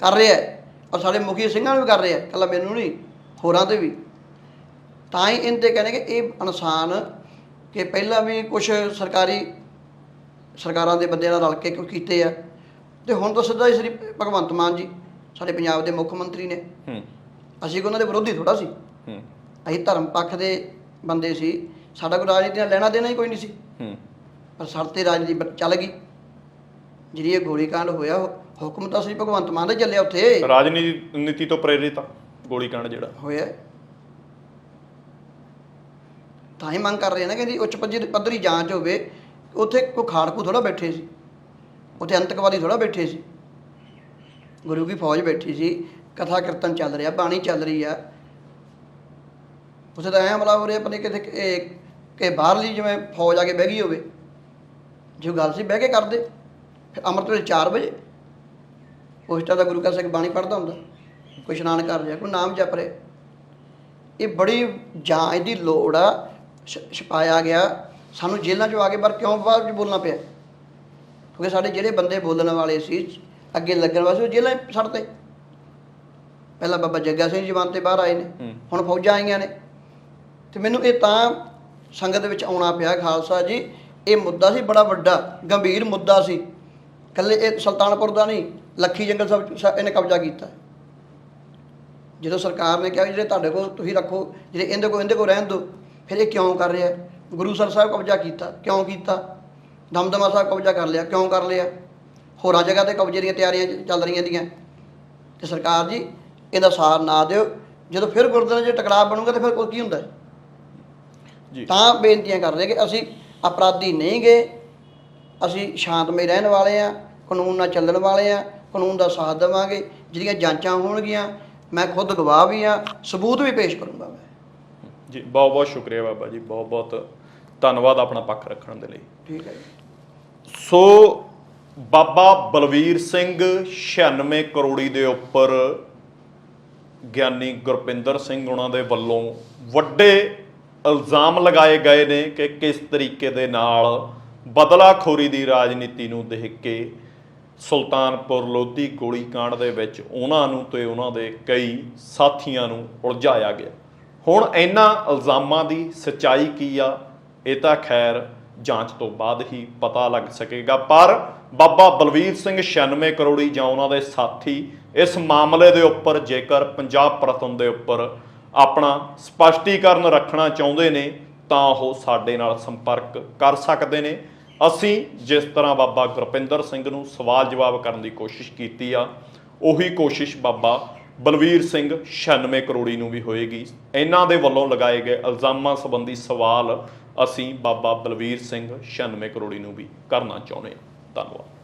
ਕਰ ਰਿਹਾ। ਔਰ ਸਾਡੇ ਮੁਖੀ ਸਿੰਘਾਂ ਨੂੰ ਵੀ ਕਰ ਰਿਹਾ ਕੱਲਾ ਮੈਨੂੰ ਨਹੀਂ ਹੋਰਾਂ ਤੇ ਵੀ। ਤਾਂ ਹੀ ਇਹਦੇ ਕਹਿੰਦੇ ਕਿ ਇਹ ਇਨਸਾਨ ਕਿ ਪਹਿਲਾਂ ਵੀ ਕੁਝ ਸਰਕਾਰੀ ਸਰਕਾਰਾਂ ਦੇ ਬੰਦਿਆਂ ਨਾਲ ਰਲ ਕੇ ਕੁਝ ਕੀਤੇ ਆ। ਤੇ ਹੁਣ ਤਾਂ ਸਿੱਧਾ ਹੀ ਸ੍ਰੀ ਭਗਵੰਤ ਮਾਨ ਜੀ ਸਾਡੇ ਪੰਜਾਬ ਦੇ ਮੁੱਖ ਮੰਤਰੀ ਨੇ। ਹੂੰ। ਅਸੀਂ ਉਹਨਾਂ ਦੇ ਵਿਰੋਧੀ ਥੋੜਾ ਸੀ। ਹੂੰ। ਅਸੀਂ ਧਰਮ ਪੱਖ ਦੇ ਬੰਦੇ ਸੀ। ਸਾਡਾ ਕੋਈ ਰਾਜਨੀਤੀ ਨਾਲ ਲੈਣਾ ਦੇਣਾ ਹੀ ਕੋਈ ਨਹੀਂ ਸੀ। ਹੂੰ। ਪਰ ਸਾਡੇ ਤੇ ਰਾਜਨੀਤੀ ਚੱਲ ਗਈ। ਜਿਹੜੀ ਇਹ ਗੋਲੀकांड ਹੋਇਆ ਹੁਕਮ ਤਾਂ ਸ੍ਰੀ ਭਗਵੰਤ ਮਾਨ ਦਾ ਚੱਲਿਆ ਉੱਥੇ। ਰਾਜਨੀਤੀ ਤੋਂ ਪ੍ਰੇਰਿਤ ਆ ਗੋਲੀकांड ਜਿਹੜਾ। ਹੋਇਆ। ਤਾਂ ਹੀ ਮੰਗ ਕਰ ਰਹੇ ਨੇ ਕਹਿੰਦੀ ਉੱਚ ਪੱਧਰੀ ਜਾਂਚ ਹੋਵੇ। ਉੱਥੇ ਕੋਈ ਖਾੜਕੂ ਥੋੜਾ ਬੈਠੇ ਸੀ। ਉੱਥੇ ਅੰਤਕਵਾਦੀ ਥੋੜਾ ਬੈਠੇ ਸੀ। ਗੁਰੂ ਦੀ ਫੌਜ ਬੈਠੀ ਸੀ। ਕਥਾ ਕੀਰਤਨ ਚੱਲ ਰਿਹਾ ਬਾਣੀ ਚੱਲ ਰਹੀ ਆ। ਉਸੇ ਤਾਂ ਐਂ ਹਮਲਾ ਹੋ ਰਿਹਾ ਪਨੇ ਕਿਤੇ ਕਿ ਬਾਹਰਲੀ ਜਿਵੇਂ ਫੌਜ ਆ ਕੇ ਬਹਿ ਗਈ ਹੋਵੇ। ਜੋ ਗੱਲ ਸੀ ਬਹਿ ਕੇ ਕਰਦੇ। ਅੰਮ੍ਰਿਤ ਵੇਲੇ 4 ਵਜੇ। ਉਸ ਟਾਈਮ ਦਾ ਗੁਰੂ ਕਾ ਸਿੰਘ ਬਾਣੀ ਪੜ੍ਹਦਾ ਹੁੰਦਾ। ਕੋਈ ਇਸ਼ਨਾਨ ਕਰ ਰਿਹਾ ਕੋਈ ਨਾਮ ਜਪ ਰਿਹਾ। ਇਹ ਬੜੀ ਜਾਂਚ ਦੀ ਲੋੜ ਆ। ਛਪਾਇਆ ਗਿਆ। ਸਾਨੂੰ ਜੇਲ੍ਹਾਂ 'ਚੋਂ ਆ ਕੇ ਪਰ ਕਿਉਂ ਬਾਅਦ ਵਿੱਚ ਬੋਲਣਾ ਪਿਆ? ਕਿਉਂਕਿ ਸਾਡੇ ਜਿਹੜੇ ਬੰਦੇ ਬੋਲਣ ਵਾਲੇ ਸੀ ਅੱਗੇ ਲੱਗਣ ਸੀ ਉਹ ਜੇਲ੍ਹਾਂ ਸੜਤੇ ਪਹਿਲਾਂ ਬਾਬਾ ਜੱਗਾ ਸਿੰਘ ਜਵਾਨ ਤੇ ਬਾਹਰ ਆਏ ਨੇ। ਹੁਣ ਫੌਜਾਂ ਆਈਆਂ ਨੇ। ਤੇ ਮੈਨੂੰ ਇਹ ਤਾਂ ਸੰਗਤ ਵਿੱਚ ਆਉਣਾ ਪਿਆ ਖਾਲਸਾ ਜੀ। ਇਹ ਮੁੱਦਾ ਸੀ ਬੜਾ ਵੱਡਾ ਗੰਭੀਰ ਮੁੱਦਾ ਸੀ। ਕੱਲੇ ਇਹ ਸੁਲਤਾਨਪੁਰ ਦਾ ਨਹੀਂ ਲੱਖੀ ਜੰਗਲ ਸਭ ਇਹਨੇ ਕਬਜ਼ਾ ਕੀਤਾ। ਜਦੋਂ ਸਰਕਾਰ ਨੇ ਕਿਹਾ ਜਿਹੜੇ ਤੁਹਾਡੇ ਕੋਲ ਤੁਸੀਂ ਰੱਖੋ ਜਿਹੜੇ ਇਹਦੇ ਕੋਲ ਇਹਦੇ ਕੋਲ ਰਹਿਣ ਦਿਓ ਫਿਰ ਇਹ ਕਿਉਂ ਕਰ ਰਿਹਾ? ਗੁਰੂਸਰ ਸਾਹਿਬ ਕਬਜ਼ਾ ਕੀਤਾ ਕਿਉਂ ਕੀਤਾ? ਦਮਦਮਾ ਸਾਹਿਬ ਕਬਜ਼ਾ ਕਰ ਲਿਆ ਕਿਉਂ ਕਰ ਲਿਆ? ਹੋਰਾਂ ਜਗ੍ਹਾ ਤੇ ਕਬਜ਼ੇ ਦੀਆਂ ਤਿਆਰੀਆਂ ਚੱਲ ਰਹੀਆਂ ਦੀਆਂ ਤੇ ਸਰਕਾਰ ਜੀ ਇਹਦਾ ਸਾਰ ਨਾ ਦਿਓ। ਜਦੋਂ ਫਿਰ ਗੁਰਦੁਆਰੇ 'ਚ ਟਕਰਾਅ ਬਣੂਗਾ ਤੇ ਫਿਰ ਕੋਈ ਕੀ ਹੁੰਦਾ? ਜੀ। ਤਾਂ ਬੇਨਤੀਆਂ ਕਰ ਰਹੇ ਕਿ ਅਸੀਂ ਅਪਰਾਧੀ ਨਹੀਂ ਗਏ ਅਸੀਂ ਸ਼ਾਂਤਮਈ ਰਹਿਣ ਵਾਲੇ ਆ ਕਾਨੂੰਨ ਨਾਲ ਚੱਲਣ ਵਾਲੇ ਆ ਕਾਨੂੰਨ ਦਾ ਸਾਥ ਦੇਵਾਂਗੇ ਜਿਹੜੀਆਂ ਜਾਂਚਾਂ ਹੋਣਗੀਆਂ ਮੈਂ ਖੁਦ ਗਵਾਹ ਵੀ ਆ ਸਬੂਤ ਵੀ ਪੇਸ਼ ਕਰੂੰਗਾ ਮੈਂ। ਜੀ ਬਹੁਤ ਬਹੁਤ ਸ਼ੁਕਰੀਆ ਬਾਬਾ ਜੀ ਬਹੁਤ ਬਹੁਤ ਧੰਨਵਾਦ ਆਪਣਾ ਪੱਖ ਰੱਖਣ ਦੇ ਲਈ। ਠੀਕ ਹੈ ਸੋ ਬਾਬਾ ਬਲਵੀਰ ਸਿੰਘ 96 ਕਰੋੜੀ ਦੇ ਉੱਪਰ ਗਿਆਨੀ ਗੁਰਪਿੰਦਰ ਸਿੰਘ ਉਹਨਾਂ ਦੇ ਵੱਲੋਂ ਵੱਡੇ ਇਲਜ਼ਾਮ ਲਗਾਏ ਗਏ ਨੇ ਕਿ ਕਿਸ ਤਰੀਕੇ ਦੇ ਨਾਲ ਬਦਲਾਖੋਰੀ ਦੀ ਰਾਜਨੀਤੀ ਨੂੰ ਦੇਖ ਕੇ ਸੁਲਤਾਨਪੁਰ ਲੋਧੀ ਗੋਲੀकांड ਦੇ ਵਿੱਚ ਉਹਨਾਂ ਨੂੰ ਤੇ ਉਹਨਾਂ ਦੇ ਕਈ ਸਾਥੀਆਂ ਨੂੰ ਉਲਝਾਇਆ ਗਿਆ। ਹੁਣ ਇਹਨਾਂ ਇਲਜ਼ਾਮਾਂ ਦੀ ਸਚਾਈ ਕੀ ਆ, ਇਹ ਤਾਂ ਖੈਰ ਜਾਂਚ ਤੋਂ ਬਾਅਦ ਹੀ ਪਤਾ ਲੱਗ ਸਕੇਗਾ। ਪਰ ਬਾਬਾ ਬਲਵੀਰ ਸਿੰਘ 96 ਕਰੋੜੀ ਜਾਂ ਉਹਨਾਂ ਦੇ ਸਾਥੀ ਇਸ ਮਾਮਲੇ ਦੇ ਉੱਪਰ ਜੇਕਰ ਪੰਜਾਬ ਪ੍ਰਤਨ ਦੇ ਉੱਪਰ ਆਪਣਾ ਸਪਸ਼ਟੀਕਰਨ ਰੱਖਣਾ ਚਾਹੁੰਦੇ ਨੇ, ਤਾਂ ਉਹ ਸਾਡੇ ਨਾਲ ਸੰਪਰਕ ਕਰ ਸਕਦੇ ਨੇ। ਅਸੀਂ ਜਿਸ ਤਰ੍ਹਾਂ ਬਾਬਾ ਗੁਰਪਿੰਦਰ ਸਿੰਘ ਨੂੰ ਸਵਾਲ ਜਵਾਬ ਕਰਨ ਦੀ ਕੋਸ਼ਿਸ਼ ਕੀਤੀ ਆ, ਉਹੀ ਕੋਸ਼ਿਸ਼ ਬਾਬਾ ਬਲਵੀਰ ਸਿੰਘ 96 ਕਰੋੜੀ ਨੂੰ ਵੀ ਹੋਏਗੀ। ਇਹਨਾਂ ਦੇ ਵੱਲੋਂ ਲਗਾਏ ਗਏ ਇਲਜ਼ਾਮਾਂ ਸੰਬੰਧੀ ਸਵਾਲ ਅਸੀਂ ਬਾਬਾ ਬਲਵੀਰ ਸਿੰਘ 96 ਕਰੋੜੀ ਨੂੰ ਵੀ ਕਰਨਾ ਚਾਹੁੰਦੇ ਹਾਂ। ਧੰਨਵਾਦ।